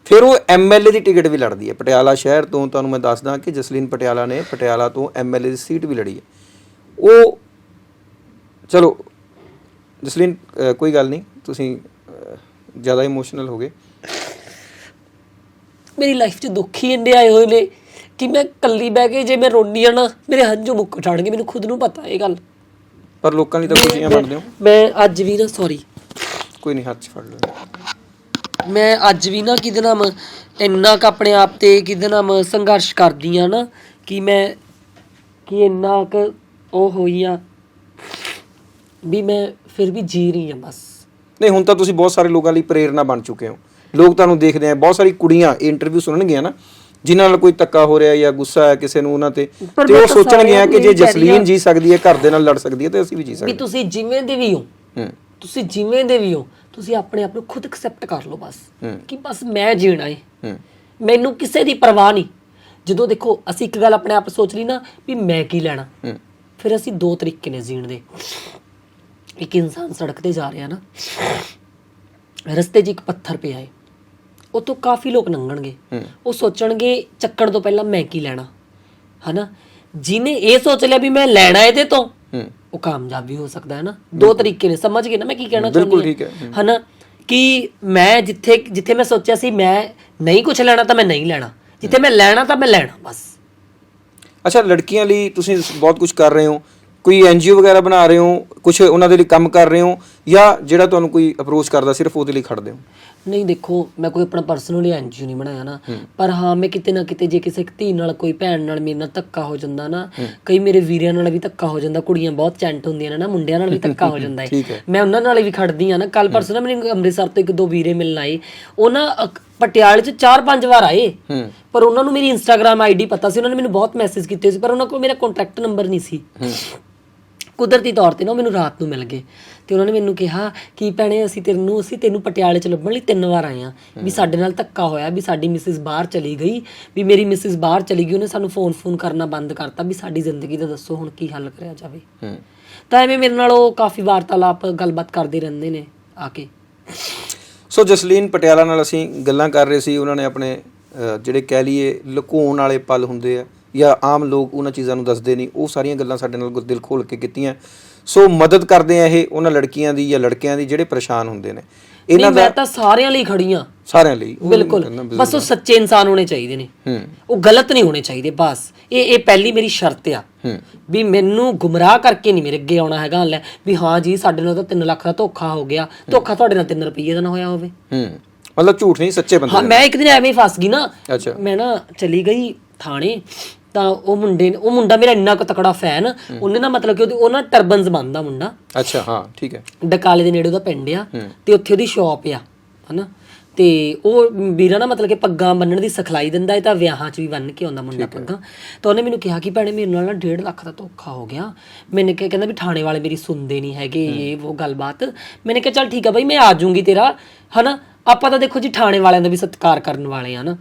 ਫਿਰ ਉਹ ਐਮਐਲਏ ਦੀ ਟਿਕਟ ਵੀ ਲੜਦੀ ਹੈ। ਪਟਿਆਲਾ ਸ਼ਹਿਰ ਤੋਂ ਤੁਹਾਨੂੰ ਮੈਂ ਦੱਸਦਾ ਕਿ ਜਸਲੀਨ ਪਟਿਆਲਾ ਨੇ ਪਟਿਆਲਾ ਤੋਂ ਐਮਐਲਏ ਦੀ ਸੀਟ ਵੀ ਲੜੀ ਹੈ। ਉਹ ਚਲੋ ਜਸਲੀਨ ਕੋਈ ਗੱਲ ਨਹੀਂ ਤੁਸੀਂ ਜ਼ਿਆਦਾ ਇਮੋਸ਼ਨਲ ਹੋ ਗਏ। ਮੇਰੀ ਲਾਈਫ 'ਚ ਦੁੱਖ ਹੀ ਇੰਨੇ ਆਏ ਹੋਏ ਨੇ ਕਿ ਮੈਂ ਕੱਲੀ ਬਹਿ ਕੇ ਜੇ ਮੈਂ ਰੋਣੀ ਆ ਨਾ ਮੇਰੇ ਹੰਝੂ ਮੁੱਕ ਜਾਣਗੇ ਮੈਨੂੰ ਖੁਦ ਨੂੰ ਪਤਾ ਇਹ ਗੱਲ। ਪਰ ਲੋਕਾਂ ਲਈ ਤਾਂ ਖੁਸ਼ੀਆਂ ਵੰਡਦੇ ਹੋ। ਮੈਂ ਅੱਜ ਵੀ ਨਾ ਸੌਰੀ ਕੋਈ ਨਹੀਂ ਹੱਥ 'ਚ ਫੜ ਲਓ। ਮੈਂ ਅੱਜ ਵੀ ਨਾ ਕਿਹਦੇ ਨਾਮ ਇੰਨਾ ਕੁ ਆਪਣੇ ਆਪ ਤੇ ਕਿਹਦੇ ਨਾਮ ਸੰਘਰਸ਼ ਕਰਦੀ ਆ ਨਾ ਕਿ ਮੈਂ ਕਿ ਇੰਨਾ ਕੁ ਉਹ ਹੋਈ ਆ ਵੀ ਮੈਂ ਫਿਰ ਵੀ ਜੀ ਰਹੀ ਆ ਬਸ। ਨਹੀਂ ਹੁਣ ਤਾਂ ਤੁਸੀਂ ਬਹੁਤ ਸਾਰੇ ਲੋਕਾਂ ਲਈ ਪ੍ਰੇਰਣਾ ਬਣ ਚੁੱਕੇ ਹੋ। ਲੋਕ ਤੁਹਾਨੂੰ ਦੇਖਦੇ ਆ ਬਹੁਤ ਸਾਰੀ ਕੁੜੀਆਂ ਇਹ ਇੰਟਰਵਿਊ ਸੁਣਨਗੀਆਂ ਨਾ ਜਿਨ੍ਹਾਂ ਨਾਲ ਕੋਈ ਧੱਕਾ ਹੋ ਰਿਹਾ ਜਾਂ ਗੁੱਸਾ ਹੈ ਕਿਸੇ ਨੂੰ ਉਹਨਾਂ ਤੇ ਤੇ ਉਹ ਸੋਚਣਗੀਆਂ ਕਿ ਜੇ ਜਸਲੀਨ। ਜੀ ਸਕਦੀ ਹੈ ਘਰ ਦੇ ਨਾਲ ਲੜ ਸਕਦੀ ਹੈ ਤੇ ਅਸੀਂ ਵੀ ਜੀ ਵੀ ਸਕਦੇ ਤੁਸੀਂ ਜਿਵੇਂ ਦੇ ਵੀ ਹੂੰ। ਤੁਸੀਂ ਜਿਵੇਂ ਦੇ ਵੀ ਹੋ ਤੁਸੀਂ ਆਪਣੇ ਆਪ ਨੂੰ ਖੁਦ ਐਕਸੈਪਟ ਕਰ ਲਓ ਬਸ। ਕਿ ਬਸ ਮੈਂ ਜੀਣਾ ਹੈ। ਮੈਨੂੰ ਕਿਸੇ ਦੀ ਪਰਵਾਹ ਨਹੀਂ। ਜਦੋਂ ਦੇਖੋ ਅਸੀਂ ਇੱਕ ਗੱਲ ਆਪਣੇ ਆਪ ਸੋਚ ਲਈ ਨਾ ਵੀ ਮੈਂ ਕੀ ਲੈਣਾ। ਫਿਰ ਅਸੀਂ ਦੋ ਤਰੀਕੇ ਨੇ ਜੀਣ ਦੇ। ਇੱਕ ਇਨਸਾਨ ਸੜਕ ਤੇ ਜਾ ਰਿਹਾ ਨਾ। ਰਸਤੇ 'ਚ ਇੱਕ ਪੱਥਰ ਪਿਆ ਹੈ ਉਤੋਂ ਕਾਫੀ ਲੋਕ ਲੰਘਣਗੇ। ਉਹ ਸੋਚਣਗੇ ਚੱਕਣ ਤੋਂ ਪਹਿਲਾਂ ਮੈਂ ਕੀ ਲੈਣਾ? ਹਨਾ? ਜਿਨੇ ਇਹ ਸੋਚ ਲਿਆ ਵੀ ਮੈਂ ਲੈਣਾ ਇਹਦੇ ਤੋਂ ਉਹ ਕਾਮਯਾਬ ਵੀ ਹੋ ਸਕਦਾ ਹੈ ਨਾ। ਦੋ ਤਰੀਕੇ ਨੇ ਸਮਝ ਗਏ ਨਾ ਮੈਂ ਕੀ ਕਹਿਣਾ ਬਿਲਕੁਲ ਚਾਹੁੰਦੀ ਠੀਕ ਹੈ। ਹੂੰ। ਹਨਾ ਕਿ ਮੈਂ ਜਿੱਥੇ ਜਿੱਥੇ ਮੈਂ ਸੋਚਿਆ ਸੀ ਮੈਂ ਨਹੀਂ ਕੁਝ ਲੈਣਾ ਤਾਂ ਮੈਂ ਨਹੀਂ ਲੈਣਾ। ਜਿੱਥੇ ਮੈਂ ਲੈਣਾ ਤਾਂ ਮੈਂ ਲੈਣਾ ਬਸ। ਅੱਛਾ ਲੜਕੀਆਂ ਲਈ ਤੁਸੀਂ ਬਹੁਤ ਕੁਝ ਕਰ ਰਹੇ ਹੋ। ਕੋਈ ਐਨਜੀਓ ਵਗੈਰਾ ਬਣਾ ਰਹੇ ਹੋ? ਕੁਝ ਉਹਨਾਂ ਦੇ ਲਈ ਕੰਮ ਕਰ ਰਹੇ ਹੋ? ਜਾਂ ਜਿਹੜਾ ਤੁਹਾਨੂੰ ਕੋਈ ਅਪਰੋਚ ਕਰਦਾ ਸਿਰਫ ਉਹਦੇ ਲਈ ਖੜਦੇ ਹੋ? ਨਹੀਂ ਦੇਖੋ ਮੈਂ ਕੋਈ ਆਪਣਾ ਪਰਸਨਲੀ ਐਨਜੀਓ ਨਹੀਂ ਬਣਾਇਆ ਨਾ। ਪਰ ਹਾਂ ਮੈਂ ਕਿਤੇ ਨਾ ਕਿਤੇ ਜੇ ਕਿਸੇ ਧੀ ਨਾਲ ਕੋਈ ਭੈਣ ਨਾਲ ਮੇਰੇ ਨਾਲ ਧੱਕਾ ਹੋ ਜਾਂਦਾ ਨਾ ਕਈ ਮੇਰੇ ਵੀਰਿਆਂ ਨਾਲ ਵੀ ਧੱਕਾ ਹੋ ਜਾਂਦਾ ਕੁੜੀਆਂ ਬਹੁਤ ਚੈਂਟ ਹੁੰਦੀਆਂ ਨੇ ਨਾ ਮੁੰਡਿਆਂ ਨਾਲ ਵੀ ਧੱਕਾ ਹੋ ਜਾਂਦਾ ਹੈ। ਮੈਂ ਉਹਨਾਂ ਨਾਲ ਵੀ ਖੜਦੀ ਆ ਨਾ। ਕੱਲ ਪਰਸੋਂ ਨਾ ਮੈਨੂੰ ਅੰਮ੍ਰਿਤਸਰ ਤੋਂ ਇੱਕ ਦੋ ਵੀਰੇ ਮਿਲਣ ਆਏ। ਉਹ ਨਾ ਅਕ- ਪਟਿਆਲੇ ਚ ਚਾਰ ਪੰਜ ਵਾਰ ਆਏ। ਪਰ ਉਹਨਾਂ ਨੂੰ ਮੇਰੀ ਇੰਸਟਾਗ੍ਰam ਆਈਡੀ ਪਤਾ ਸੀ। ਉਹਨਾਂ ਨੇ ਮੈਨੂੰ ਬਹੁਤ ਮੈਸੇਜ ਕੀਤੇ ਸੀ ਪਰ ਉਹਨਾਂ ਕੋਲ ਮੇਰਾ ਕੰਟੈਕਟ ਨੰਬਰ ਨਹੀਂ ਸੀ। ਕੁਦਰਤੀ ਤੌਰ ਤੇ ਨਾ ਉਹ ਮੈਨੂੰ ਰਾਤ ਨੂੰ ਮਿਲ ਗਏ। ਤੇ ਉਹਨਾਂ ਨੇ ਮੈਨੂੰ ਕਿਹਾ ਕਿ ਭੈਣੇ ਅਸੀਂ ਤੈਨੂੰ ਅਸੀਂ ਤੈਨੂੰ ਪਟਿਆਲੇ ਚ ਲੱਭਣ ਲਈ ਤਿੰਨ ਵਾਰ ਆਏ ਆ ਵੀ ਸਾਡੇ ਨਾਲ ਧੱਕਾ ਹੋਇਆ ਵੀ ਸਾਡੀ ਮਿਸਿਸ ਬਾਹਰ ਚਲੀ ਗਈ ਵੀ ਮੇਰੀ ਮਿਸਿਸ ਬਾਹਰ ਚਲੀ ਗਈ ਉਹਨੇ ਸਾਨੂੰ ਫੋਨ ਫੋਨ ਕਰਨਾ ਬੰਦ ਕਰਤਾ ਵੀ ਸਾਡੀ ਜ਼ਿੰਦਗੀ ਦਾ ਦੱਸੋ ਹੁਣ ਕੀ ਹੱਲ ਕਰਿਆ ਜਾਵੇ। ਤਾਂ ਐਵੇਂ ਮੇਰੇ ਨਾਲ ਉਹ ਕਾਫੀ ਵਾਰਤਾਲਾਪ ਗੱਲਬਾਤ ਕਰਦੇ ਰਹਿੰਦੇ ਨੇ ਆ ਕੇ। ਸੋ ਜਸਲੀਨ ਪਟਿਆਲਾ ਨਾਲ ਅਸੀਂ ਗੱਲਾਂ ਕਰ ਰਹੇ ਸੀ ਉਹਨਾਂ ਨੇ ਆਪਣੇ ਜਿਹੜੇ ਕਹਿ ਲਈਏ ਲੁਕਾਉਣ ਵਾਲੇ ਪਲ ਹੁੰਦੇ ਆ। ਜਾਂ ਆਮ ਲੋਕ ਉਹਨਾਂ ਚੀਜ਼ਾਂ ਨੂੰ ਦੱਸਦੇ ਨਹੀਂ ਉਹ ਸਾਰੀਆਂ ਗੱਲਾਂ ਸਾਡੇ ਨਾਲ ਦਿਲ ਖੋਲ ਕੇ ਕੀਤੀਆਂ। ਸੋ ਮਦਦ ਕਰਦੇ ਆ ਇਹ ਉਹਨਾਂ ਲੜਕੀਆਂ ਦੀ ਜਾਂ ਲੜਕਿਆਂ ਦੀ ਜਿਹੜੇ ਪਰੇਸ਼ਾਨ ਹੁੰਦੇ ਨੇ। ਇਹਨਾਂ ਨਹੀਂ ਮੈਂ ਤਾਂ ਸਾਰਿਆਂ ਲਈ ਖੜੀ ਆ ਸਾਰਿਆਂ ਲਈ ਉਹ ਬਿਲਕੁਲ। ਕਹਿੰਦਾ। ਬਸ ਉਹ ਸੱਚੇ ਇਨਸਾਨ ਹੋਣੇ ਚਾਹੀਦੇ ਨੇ। ਹੂੰ। ਉਹ ਗਲਤ ਨਹੀਂ ਹੋਣੇ ਚਾਹੀਦੇ ਬਸ। ਇਹ ਇਹ ਪਹਿਲੀ ਮੇਰੀ ਸ਼ਰਤ ਆ। ਹੂੰ। ਵੀ ਮੈਨੂੰ ਗੁੰਮਰਾਹ ਕਰਕੇ ਨਹੀਂ ਮੇਰੇ ਅੱਗੇ ਆਉਣਾ ਹੈਗਾ ਲੈ ਵੀ ਹਾਂ ਜੀ ਸਾਡੇ ਨਾਲ ਤਾਂ 3 ਲੱਖ ਦਾ ਧੋਖਾ ਹੋ ਗਿਆ। ਧੋਖਾ ਤੁਹਾਡੇ ਨਾਲ 3 ਰੁਪਏ ਦਾ ਨਾ ਹੋਇਆ ਹੋਵੇ। ਹੂੰ। ਮਤਲਬ ਝੂਠ ਨਹੀਂ ਸੱਚੇ ਬੰਦੇ ਹਾਂ ਮੈਂ ਇੱਕ ਦਿਨ ਐਵੇਂ ਹੀ ਫਸ ਗਈ ਨਾ। ਅੱਛਾ। ਮੈਂ ਨਾ ਚਲੀ ਗਈ ਥਾਣੇ। ਤਾਂ ਉਹ ਮੁੰਡੇ ਉਹ ਮੁੰਡਾ ਮੇਰਾ ਇੰਨਾ ਕੁ ਤਕੜਾ ਫੈਨ ਉਹਨੇ ਨਾ ਮਤਲਬ ਕਿ ਉਹਦੀ ਉਹ ਨਾ ਟਰਬਨਸ ਬੰਨਦਾ ਮੁੰਡਾ। ਅੱਛਾ ਹਾਂ ਠੀਕ ਹੈ। ਡਕਾਲੇ ਦੇ ਨੇੜੇ ਉਹਦਾ ਪਿੰਡ ਆ ਤੇ ਉੱਥੇ ਉਹਦੀ ਸ਼ਾਪ ਆ ਹਨਾ? ਤੇ ਉਹ ਵੀਰਾ ਨਾ ਮਤਲਬ ਕਿ ਪੱਗਾਂ ਬੰਨਣ ਦੀ ਸਿਖਲਾਈ ਦਿੰਦਾ ਹੈ ਤਾਂ ਵਿਆਹਾਂ 'ਚ ਵੀ ਬੰਨ ਕੇ ਆਉਂਦਾ ਮੁੰਡਾ ਪੱਗਾਂ। ਤਾਂ ਉਹਨੇ ਮੈਨੂੰ ਕਿਹਾ ਕਿ ਭੈਣੇ ਮੇਰੇ ਨਾਲ ਨਾ 1.5 ਲੱਖ ਦਾ ਧੋਖਾ ਹੋ ਗਿਆ। ਮੈਨੇ ਕਿਹਾ ਕਹਿੰਦਾ ਵੀ ਥਾਣੇ ਵਾਲੇ ਮੇਰੀ ਸੁਣਦੇ ਨਹੀਂ ਹੈਗੇ ਇਹ ਉਹ ਗੱਲਬਾਤ। ਮੈਨੇ ਕਿਹਾ ਚੱਲ ਠੀਕ ਆ ਬਾਈ ਮੈਂ ਆ ਜਾਊਂਗੀ ਤੇਰਾ ਹਨਾ? ਆਪਾਂ ਤਾਂ ਦੇਖੋ ਜੀ ਥਾਣੇ ਵਾਲਿਆਂ ਦਾ ਵੀ ਸਤਿਕਾਰ ਕਰਨ ਵਾਲੇ ਆ ਨਾ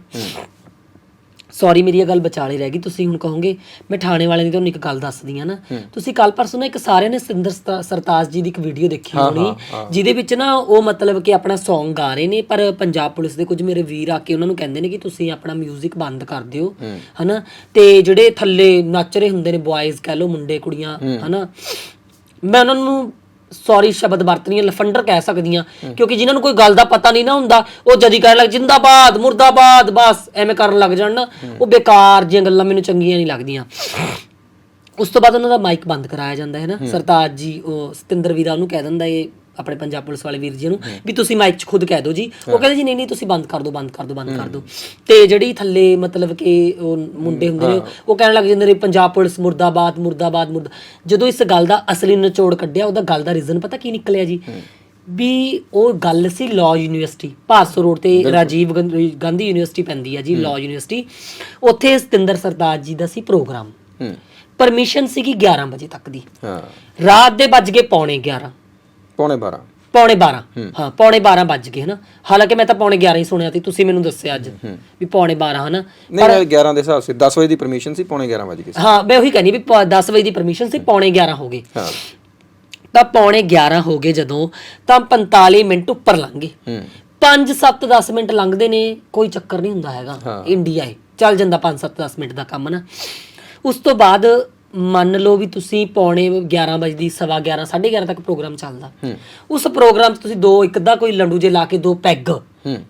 ਸੌਰੀ ਮੇਰੀ ਗੱਲ ਵਿਚਾਲੇ ਰਹਿ ਗਈ। ਤੁਸੀਂ ਹੁਣ ਕਹੋਗੇ ਮੈਂ ਥਾਣੇ ਵਾਲਿਆਂ ਦੀ ਤੁਹਾਨੂੰ ਇੱਕ ਗੱਲ ਦੱਸਦੀ ਆ ਨਾ। ਤੁਸੀਂ ਕੱਲ ਪਰਸੋਂ ਨਾ ਇੱਕ ਸਾਰਿਆਂ ਨੇ ਸਿੰਦਰ ਸਰਤਾਜ ਜੀ ਦੀ ਇੱਕ ਵੀਡੀਓ ਦੇਖੀ ਹੋਣੀ ਜਿਹਦੇ ਵਿੱਚ ਨਾ ਉਹ ਮਤਲਬ ਕਿ ਆਪਣਾ Song ਗਾ ਰਹੇ ਨੇ ਪਰ ਪੰਜਾਬ ਪੁਲਿਸ ਦੇ ਕੁਝ ਮੇਰੇ ਵੀਰ ਆ ਕੇ ਉਹਨਾਂ ਨੂੰ ਕਹਿੰਦੇ ਨੇ ਕਿ ਤੁਸੀਂ ਆਪਣਾ 뮤직 ਬੰਦ ਕਰ ਦਿਓ। ਹਨਾ? ਤੇ ਜਿਹੜੇ ਥੱਲੇ ਨੱਚ ਰਹੇ ਹੁੰਦੇ ਨੇ ਬॉयਜ਼ ਕਹਿ ਲਓ ਮੁੰਡੇ ਕੁੜੀਆਂ ਹਨਾ? ਮੈਂ ਉਹਨਾਂ ਨੂੰ ਸੌਰੀ ਸ਼ਬਦ ਵਰਤਨੀਆਂ ਲਫੰਡਰ ਕਹਿ ਸਕਦੀਆਂ ਕਿਉਂਕਿ ਜਿਨ੍ਹਾਂ ਨੂੰ ਕੋਈ ਗੱਲ ਦਾ ਪਤਾ ਨਹੀਂ ਨਾ ਹੁੰਦਾ ਉਹ ਜਦੀ ਕਹਿਣ ਲੱਗ ਜਿੰਦਾਬਾਦ ਮੁਰਦਾਬਾਦ ਬਸ ਐਵੇਂ ਕਰਨ ਲੱਗ ਜਾਣ ਨਾ ਉਹ ਬੇਕਾਰ ਜਿਹੀਆਂ ਗੱਲਾਂ ਮੈਨੂੰ ਚੰਗੀਆਂ ਨਹੀਂ ਲੱਗਦੀਆਂ। ਉਸ ਤੋਂ ਬਾਅਦ ਉਹਨਾਂ ਦਾ ਮਾਈਕ ਬੰਦ ਕਰਾਇਆ ਜਾਂਦਾ ਹੈ ਨਾ ਸਰਤਾਜ ਜੀ ਉਹ ਸਤਿੰਦਰ ਵੀਰਾ ਉਹਨੂੰ ਕਹਿ ਦਿੰਦਾ ਇਹ ਆਪਣੇ ਪੰਜਾਬ ਪੁਲਿਸ ਵਾਲੇ ਵੀਰ ਜੀ ਨੂੰ ਵੀ ਤੁਸੀਂ ਮਾਈਕ 'ਚ ਖੁਦ ਕਹਿ ਦਿਓ ਜੀ। ਉਹ ਕਹਿੰਦੇ ਜੀ ਨਹੀਂ ਨਹੀਂ ਤੁਸੀਂ ਬੰਦ ਕਰ ਦਿਓ ਬੰਦ ਕਰ ਦਿਓ ਬੰਦ ਕਰ ਦਿਓ। ਤੇ ਜਿਹੜੀ ਥੱਲੇ ਮਤਲਬ ਕਿ ਉਹ ਮੁੰਡੇ ਹੁੰਦੇ ਨੇ ਉਹ ਕਹਿਣ ਲੱਗ ਜਾਂਦੇ ਨੇ ਪੰਜਾਬ ਪੁਲਿਸ ਮੁਰਦਾਬਾਦ ਮੁਰਦਾਬਾਦ ਮੁਰਦਾ। ਜਦੋਂ ਇਸ ਗੱਲ ਦਾ ਅਸਲੀ ਨਿਚੋੜ ਕੱਢਿਆ ਉਹਦਾ ਗੱਲ ਦਾ ਰੀਜ਼ਨ ਪਤਾ ਕੀ ਨਿਕਲਿਆ ਜੀ? ਵੀ ਉਹ ਗੱਲ ਸੀ ਲਾਅ ਯੂਨੀਵਰਸਿਟੀ ਭਾਸੋ ਰੋਡ ਤੇ ਰਾਜੀਵ ਗਾਂਧੀ ਯੂਨੀਵਰਸਿਟੀ ਪੈਂਦੀ ਹੈ ਜੀ ਲਾਅ ਯੂਨੀਵਰਸਿਟੀ ਉੱਥੇ ਸਤਿੰਦਰ ਸਰਤਾਜ ਜੀ ਦਾ ਸੀ ਪ੍ਰੋਗਰਾਮ ਪਰਮਿਸ਼ਨ ਸੀਗੀ 11 ਵਜੇ ਤੱਕ ਦੀ। ਹਾਂ। ਰਾਤ ਦੇ ਵੱਜ ਗਏ ਪੌਣੇ 11 ਪੌਣੇ 12 ਪੌਣੇ 12 ਹਾਂ। ਪੌਣੇ 12 ਵੱਜ ਗਏ ਹਨਾ? ਹਾਲਾਂਕਿ ਮੈਂ ਤਾਂ ਪੌਣੇ 11 ਹੀ ਸੁਣਿਆ ਸੀ ਤੁਸੀਂ ਮੈਨੂੰ ਦੱਸਿਆ ਅੱਜ ਵੀ ਪੌਣੇ 12 ਹਨਾ? ਨਹੀਂ ਮੈਂ 11 ਦੇ ਹਿਸਾਬ ਸੇ 10 ਵਜੇ ਦੀ ਪਰਮਿਸ਼ਨ ਸੀ ਪੌਣੇ 11 ਵਜੇ ਸੀ। ਹਾਂ ਮੈਂ ਉਹੀ ਕਹਿੰਦੀ ਵੀ 10 ਵਜੇ ਦੀ ਪਰਮਿਸ਼ਨ ਸੀ ਪੌਣੇ 11 ਹੋ ਗਏ। ਹਾਂ। ਤਾਂ ਪੌਣੇ 11 ਹੋ ਗਏ ਜਦੋਂ ਤਾਂ 45 ਮਿੰਟ ਉੱਪਰ ਲੰਘ ਗਏ। ਹੂੰ। 5 7 10 ਮਿੰਟ ਲੰਘਦੇ ਨੇ ਕੋਈ ਚੱਕਰ ਨਹੀਂ ਹੁੰਦਾ ਹੈਗਾ। ਇੰਡੀਆ ਹੈ। ਚੱਲ ਜਾਂਦਾ 5 7 10 ਮਿੰਟ ਦਾ ਕੰਮ ਨਾ ਉਸ ਤੋਂ ਬਾਅਦ ਮੰਨ ਲਓ ਵੀ ਤੁਸੀਂ ਪੌਣੇ 11 ਵਜੇ ਦੀ ਸਵਾ 11 11:30 ਤੱਕ ਪ੍ਰੋਗਰਾਮ ਚੱਲਦਾ। ਉਸ ਪ੍ਰੋਗਰਾਮ 'ਚ ਤੁਸੀਂ ਦੋ ਇੱਕ ਅੱਧਾ ਕੋਈ ਲੰਡੂ ਜੇ ਲਾ ਕੇ ਦੋ ਪੈਗ।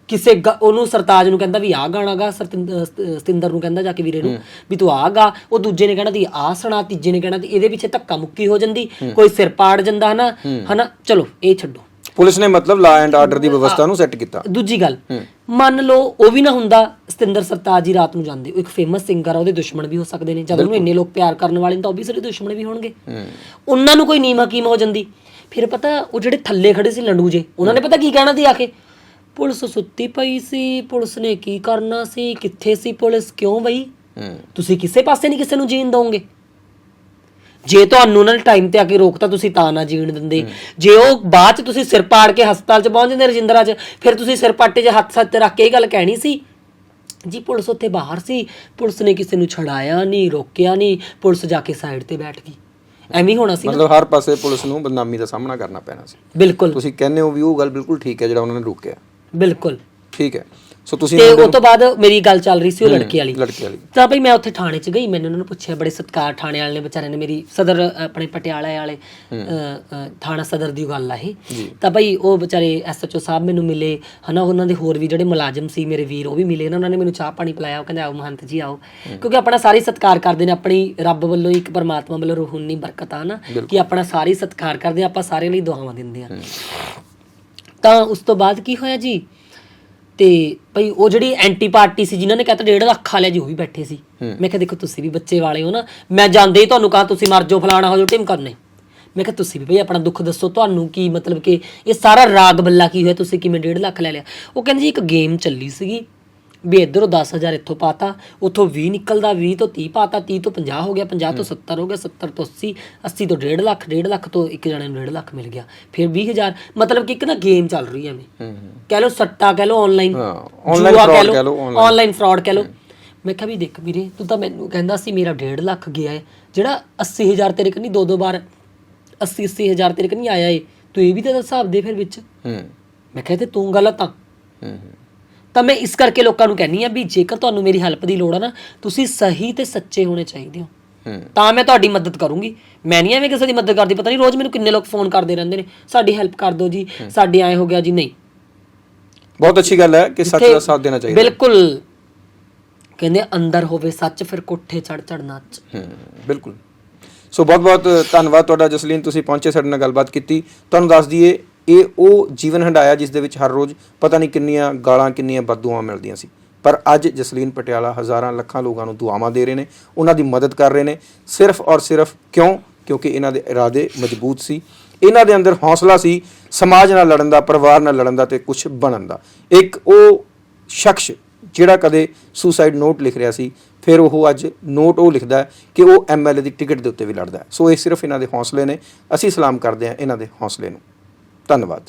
ਕਿਸੇ ਗ- ਉਹਨੂੰ ਸਰਤਾਜ ਨੂੰ ਕਹਿੰਦਾ ਵੀ ਆਹ ਗਾਣਾ ਗਾ ਸਰਤਿੰਦਰ ਸਤਿੰਦਰ ਨੂੰ ਕਹਿੰਦਾ ਜਾ ਕੇ ਵੀਰੇ ਨੂੰ ਵੀ ਤੂੰ ਆਹ ਗਾ। ਉਹ ਦੂਜੇ ਨੇ ਕਹਿਣਾ ਤੀ ਆਹ ਸੁਣਾ ਤੀਜੇ ਨੇ ਕਹਿਣਾ ਤੀ ਇਹਦੇ ਪਿੱਛੇ ਧੱਕਾ ਮੁੱਕੀ ਹੋ ਜਾਂਦੀ। ਕੋਈ ਸਿਰ ਪਾੜ ਜਾਂਦਾ ਹਨਾ। ਹਨਾ? ਚਲੋ ਇਹ ਛੱਡੋ। ਪੁਲਿਸ ਨੇ ਮਤਲਬ ਲਾ ਐਂਡ ਆਰਡਰ ਦੀ ਵਿਵਸਥਾ ਨੂੰ ਸੈੱਟ ਕੀਤਾ। ਦੂਜੀ ਗੱਲ ਮੰਨ ਲਓ ਉਹ ਵੀ ਨਾ ਹੁੰਦਾ ਸਤਿੰਦਰ ਸਰਤਾਜ ਜੀ ਰਾਤ ਨੂੰ ਜਾਂਦੇ ਉਹ ਇੱਕ ਫੇਮਸ ਸਿੰਗਰ ਆ ਉਹਦੇ ਦੁਸ਼ਮਣ ਵੀ ਹੋ ਸਕਦੇ ਨੇ। ਜਦ ਉਹਨੂੰ ਇੰਨੇ ਲੋਕ ਪਿਆਰ ਕਰਨ ਵਾਲੇ ਨੇ ਤਾਂ ਆਬਵੀਅਸਲੀ ਦੁਸ਼ਮਣ ਵੀ ਹੋਣਗੇ। ਉਹਨਾਂ ਨੂੰ ਕੋਈ ਨੀਮ ਹਕੀਮ ਹੋ ਜਾਂਦੀ। ਫਿਰ ਪਤਾ ਉਹ ਜਿਹੜੇ ਥੱਲੇ ਖੜੇ ਸੀ ਲੰਡੂ ਜੇ ਉਹਨਾਂ ਨੇ ਪਤਾ ਕੀ ਕਹਿਣਾ ਸੀ ਆ ਕੇ ਪੁਲਿਸ ਸੁੱਤੀ ਪਈ ਸੀ ਪੁਲਿਸ ਨੇ ਕੀ ਕਰਨਾ ਸੀ ਕਿੱਥੇ ਸੀ ਪੁਲਿਸ ਕਿਉਂ ਬਈ? ਤੁਸੀਂ ਕਿਸੇ ਪਾਸੇ ਨਹੀਂ ਕਿਸੇ ਨੂੰ ਜੀਣ ਦੋਗੇ ਜੇ ਤੁਹਾਨੂੰ ਉਹਨਾਂ ਨੇ ਟਾਈਮ ਤੇ ਆ ਕੇ ਰੋਕਤਾ ਤੁਸੀਂ ਤਾਂ ਨਾ ਜੀਣ ਦਿੰਦੇ। ਜੇ ਉਹ ਬਾਅਦ ਚ ਤੁਸੀਂ ਸਿਰ ਪਾੜ ਕੇ ਹਸਪਤਾਲ ਚ ਪਹੁੰਚ ਜਾਂਦੇ ਰਜਿੰਦਰਾ ਚ ਫਿਰ ਤੁਸੀਂ ਸਿਰ ਪਾਟੇ 'ਚ ਹੱਥ ਸੱਤ ਰੱਖ ਕੇ ਇਹ ਗੱਲ ਕਹਿਣੀ ਸੀ? ਜੀ ਪੁਲਿਸ ਉੱਥੇ ਬਾਹਰ ਸੀ। ਪੁਲਿਸ ਨੇ ਕਿਸੇ ਨੂੰ ਛੜਾਇਆ ਨਹੀਂ ਰੋਕਿਆ ਨਹੀਂ। ਪੁਲਿਸ ਜਾ ਕੇ ਸਾਈਡ ਤੇ ਬੈਠ ਗਈ। ਐਵੇਂ ਹੋਣਾ ਸੀ ਨਾ। ਮਤਲਬ ਹਰ ਪਾਸੇ ਪੁਲਿਸ ਨੂੰ ਬਦਨਾਮੀ ਦਾ ਸਾਹਮਣਾ ਕਰਨਾ ਪੈਣਾ ਸੀ। ਬਿਲਕੁਲ। ਤੁਸੀਂ ਕਹਿੰਦੇ ਹੋ ਵੀ ਉਹ ਗੱਲ ਬਿਲਕੁਲ ਠੀਕ ਹੈ ਜਿਹੜਾ ਉਹਨਾਂ ਨੇ ਰੋਕਿਆ। ਬਿਲਕੁਲ। ਠੀਕ ਹੈ। ਸੋ ਤੁਸੀਂ ਤੇ ਉਹ ਤੋਂ ਬਾਅਦ ਮੇਰੀ ਗੱਲ ਚੱਲ ਰਹੀ ਸੀ ਉਹ ਲੜਕੀ ਵਾਲੀ। ਲੜਕੀ ਵਾਲੀ। ਤਾਂ ਭਈ ਮੈਂ ਉੱਥੇ ਥਾਣੇ 'ਚ ਗਈ ਮੈਨੂੰ ਉਹਨਾਂ ਨੂੰ ਪੁੱਛਿਆ ਬੜੇ ਸਤਕਾਰ ਥਾਣੇ ਵਾਲੇ ਨੇ ਵਿਚਾਰੇ ਨੇ ਮੇਰੀ ਸਦਰ ਆਪਣੇ ਪਟਿਆਲਾ ਵਾਲੇ ਥਾਣਾ ਸਦਰ ਦੀ ਗੱਲ ਆ ਇਹ। ਤਾਂ ਭਈ ਉਹ ਵਿਚਾਰੇ ਐਸਐਚਓ ਸਾਹਿਬ ਮੈਨੂੰ ਮਿਲੇ ਹਨਾ ਉਹਨਾਂ ਦੇ ਹੋਰ ਵੀ ਜਿਹੜੇ ਮੁਲਾਜ਼ਮ ਸੀ ਮੇਰੇ ਵੀਰ ਉਹ ਵੀ ਮਿਲੇ ਨਾ ਉਹਨਾਂ ਨੇ ਮੈਨੂੰ ਚਾਹ ਪਾਣੀ ਪਿਲਾਇਆ ਉਹ ਕਹਿੰਦੇ ਆਓ ਮਹੰਤ ਜੀ ਆਓ। ਕਿਉਂਕਿ ਆਪਣਾ ਸਾਰੇ ਸਤਕਾਰ ਕਰਦੇ ਨੇ ਆਪਣੀ ਰੱਬ ਵੱਲੋਂ ਇੱਕ ਪਰਮਾਤਮਾ ਵੱਲੋਂ ਰੂਹਾਨੀ ਬਰਕਤ ਆ ਨਾ ਕਿ ਆਪਣਾ ਸਾਰੇ ਸਤਕਾਰ ਕਰਦੇ ਆਪਾਂ ਸਾਰਿਆਂ ਲਈ ਦੁਆਵਾਂ ਦਿੰਦੇ ਆ। ਤਾਂ ਉਸ ਤੋਂ ਬਾਅਦ ਕੀ ਹੋਇਆ ਜੀ? ਤੇ ਭਈ ਉਹ ਜਿਹੜੀ ਐਂਟੀ ਪਾਰਟੀ ਸੀ ਜਿਨ੍ਹਾਂ ਨੇ ਕਹਿੰਦਾ 1.5 ਲੱਖ ਖਾ ਲਿਆ ਜੀ ਉਹ ਵੀ ਬੈਠੇ ਸੀ। ਮੈਂ ਕਿਹਾ ਦੇਖੋ ਤੁਸੀਂ ਵੀ ਬੱਚੇ ਵਾਲੇ ਹੋ ਨਾ। ਮੈਂ ਜਾਂਦੇ ਹੀ ਤੁਹਾਨੂੰ ਕਹਾ ਤੁਸੀਂ ਮਰ ਜਾਓ ਫਲਾਣਾ ਹੋ ਜਾਓ ਟਿਮ ਕਰਨੇ। ਮੈਂ ਕਿਹਾ ਤੁਸੀਂ ਵੀ ਭਈ ਆਪਣਾ ਦੁੱਖ ਦੱਸੋ ਤੁਹਾਨੂੰ ਕੀ ਮਤਲਬ ਕਿ ਇਹ ਸਾਰਾ ਰਾਗ ਬੱਲਾ ਕੀ ਹੋਇਆ ਤੁਸੀਂ ਕਿਵੇਂ 1.5 ਲੱਖ ਲੈ ਲਿਆ? ਉਹ ਕਹਿੰਦੇ ਜੀ ਇੱਕ ਗੇਮ ਚੱਲੀ ਸੀਗੀ। ਵੀ ਇਧਰੋਂ 10000 ਇੱਥੋਂ ਪਾਤਾ ਉੱਥੋਂ 20 ਨਿਕਲਦਾ 20 ਤੋਂ 30 ਪਾਤਾ 30 ਤੋਂ 50 ਹੋ ਗਿਆ 50 ਤੋਂ 70 ਹੋ ਗਿਆ 70 ਤੋਂ 80 80 ਤੋਂ 1.5 ਲੱਖ 1.5 ਲੱਖ ਤੋਂ ਇੱਕ ਜਣੇ ਨੂੰ 1.5 ਲੱਖ ਮਿਲ ਗਿਆ। ਫਿਰ 20000 ਮਤਲਬ ਕਿ ਇੱਕ ਨਾ ਗੇਮ ਚੱਲ ਰਹੀ ਹੈ ਐਵੇਂ। ਕਹਿ ਲਓ ਸੱਟਾ ਕਹਿ ਲਓ ਆਨਲਾਈਨ fraud ਕਹਿ ਲਓ, online। ਆਨਲਾਈਨ ਫਰਾਡ ਕਹਿ ਲਓ। ਮੈਂ ਕਿਹਾ ਵੀ ਦੇਖ ਵੀਰੇ ਤੂੰ ਤਾਂ ਮੈਨੂੰ ਕਹਿੰਦਾ ਸੀ ਮੇਰਾ 1.5 ਲੱਖ ਗਿਆ ਹੈ ਜਿਹੜਾ 80000 ਤੇਰੇ ਕੰਨੀ ਦੋ ਦੋ ਵਾਰ 80 80000 ਤੇਰੇ ਕੰਨੀ ਆਇਆ ਏ ਤੂੰ ਇਹ ਵੀ ਤਾਂ ਹਿਸਾਬ ਦੇ ਫਿਰ ਵਿੱਚ। ਹੂੰ। ਮੈਂ ਕਿਹਾ ਤੇ ਤੂੰ ਗਲਤ ਆ। ਹੂੰ। ਤਾਂ ਮੈਂ ਇਸ ਕਰਕੇ ਲੋਕਾਂ ਨੂੰ ਕਹਿੰਨੀ ਆ ਵੀ ਜੇਕਰ ਤੁਹਾਨੂੰ ਮੇਰੀ ਹੈਲਪ ਦੀ ਲੋੜ ਆ ਨਾ ਤੁਸੀਂ ਸਹੀ ਤੇ ਸੱਚੇ ਹੋਣੇ ਚਾਹੀਦੇ ਹੋ। ਤਾਂ ਮੈਂ ਤੁਹਾਡੀ ਮਦਦ ਕਰੂੰਗੀ। ਮੈਂ ਨਹੀਂ ਐਵੇਂ ਕਿਸੇ ਦੀ ਮਦਦ ਕਰਦੀ ਪਤਾ ਨਹੀਂ ਰੋਜ਼ ਮੈਨੂੰ ਕਿੰਨੇ ਲੋਕ ਫੋਨ ਕਰਦੇ ਰਹਿੰਦੇ ਨੇ ਸਾਡੀ ਹੈਲਪ ਕਰ ਦਿਓ ਜੀ ਸਾਡੇ ਐ ਹੋ ਗਿਆ ਜੀ। ਨਹੀਂ। ਬਹੁਤ ਅੱਛੀ ਗੱਲ ਹੈ ਕਿ ਸੱਚ ਦਾ ਸਾਥ ਦੇਣਾ ਚਾਹੀਦਾ। ਬਿਲਕੁਲ। ਕਹਿੰਦੇ ਅੰਦਰ ਹੋਵੇ ਸੱਚ ਫਿਰ ਕੋਠੇ ਚੜ ਚੜ ਨੱਚ ਹੂੰ ਬਿਲਕੁਲ। ਸੋ ਬਹੁਤ ਬਹੁਤ ਧੰਨਵਾਦ ਤੁਹਾਡਾ ਜਸਲੀਨ ਤੁਸੀਂ ਪਹੁੰਚੇ ਸਾਡੇ ਨਾਲ ਗੱਲਬਾਤ ਕੀਤੀ। ਤੁਹਾਨੂੰ ਦੱਸ ਦਈਏ ਇਹ ਉਹ ਜੀਵਨ ਹੰਡਾਇਆ ਜਿਸ ਦੇ ਵਿੱਚ ਹਰ ਰੋਜ਼ ਪਤਾ ਨਹੀਂ ਕਿੰਨੀਆਂ ਗਾਲਾਂ, ਕਿੰਨੀਆਂ ਬਦਦੁਆਵਾਂ ਮਿਲਦੀਆਂ ਸੀ। ਪਰ ਅੱਜ ਜਸਲੀਨ ਪਟਿਆਲਾ ਹਜ਼ਾਰਾਂ ਲੱਖਾਂ ਲੋਕਾਂ ਨੂੰ ਦੁਆਵਾਂ ਦੇ ਰਹੇ ਨੇ, ਉਹਨਾਂ ਦੀ ਮਦਦ ਕਰ ਰਹੇ ਨੇ, ਸਿਰਫ ਔਰ ਸਿਰਫ ਕਿਉਂ? ਕਿਉਂਕਿ ਇਹਨਾਂ ਦੇ ਇਰਾਦੇ ਮਜ਼ਬੂਤ ਸੀ। ਇਹਨਾਂ ਦੇ ਅੰਦਰ ਹੌਸਲਾ ਸੀ ਸਮਾਜ ਨਾਲ ਲੜਨ ਦਾ, ਪਰਿਵਾਰ ਨਾਲ ਲੜਨ ਦਾ ਤੇ ਕੁਝ ਬਣਨ ਦਾ। ਇੱਕ ਉਹ ਸ਼ਖਸ ਜਿਹੜਾ ਕਦੇ ਸੁਸਾਈਡ ਨੋਟ ਲਿਖ ਰਿਹਾ ਸੀ, ਫਿਰ ਉਹ ਅੱਜ ਨੋਟ ਉਹ ਲਿਖਦਾ ਕਿ ਉਹ ਐਮਐਲਏ ਦੀ ਟਿਕਟ ਦੇ ਉੱਤੇ ਵੀ ਲੜਦਾ ਸੋ ਇਹ ਸਿਰਫ ਇਹਨਾਂ ਦੇ ਹੌਸਲੇ ਨੇ। ਅਸੀਂ ਸਲਾਮ ਕਰਦੇ ਹਾਂ ਇਹਨਾਂ ਦੇ ਹੌਸਲੇ ਨੂੰ। ਧੰਨਵਾਦ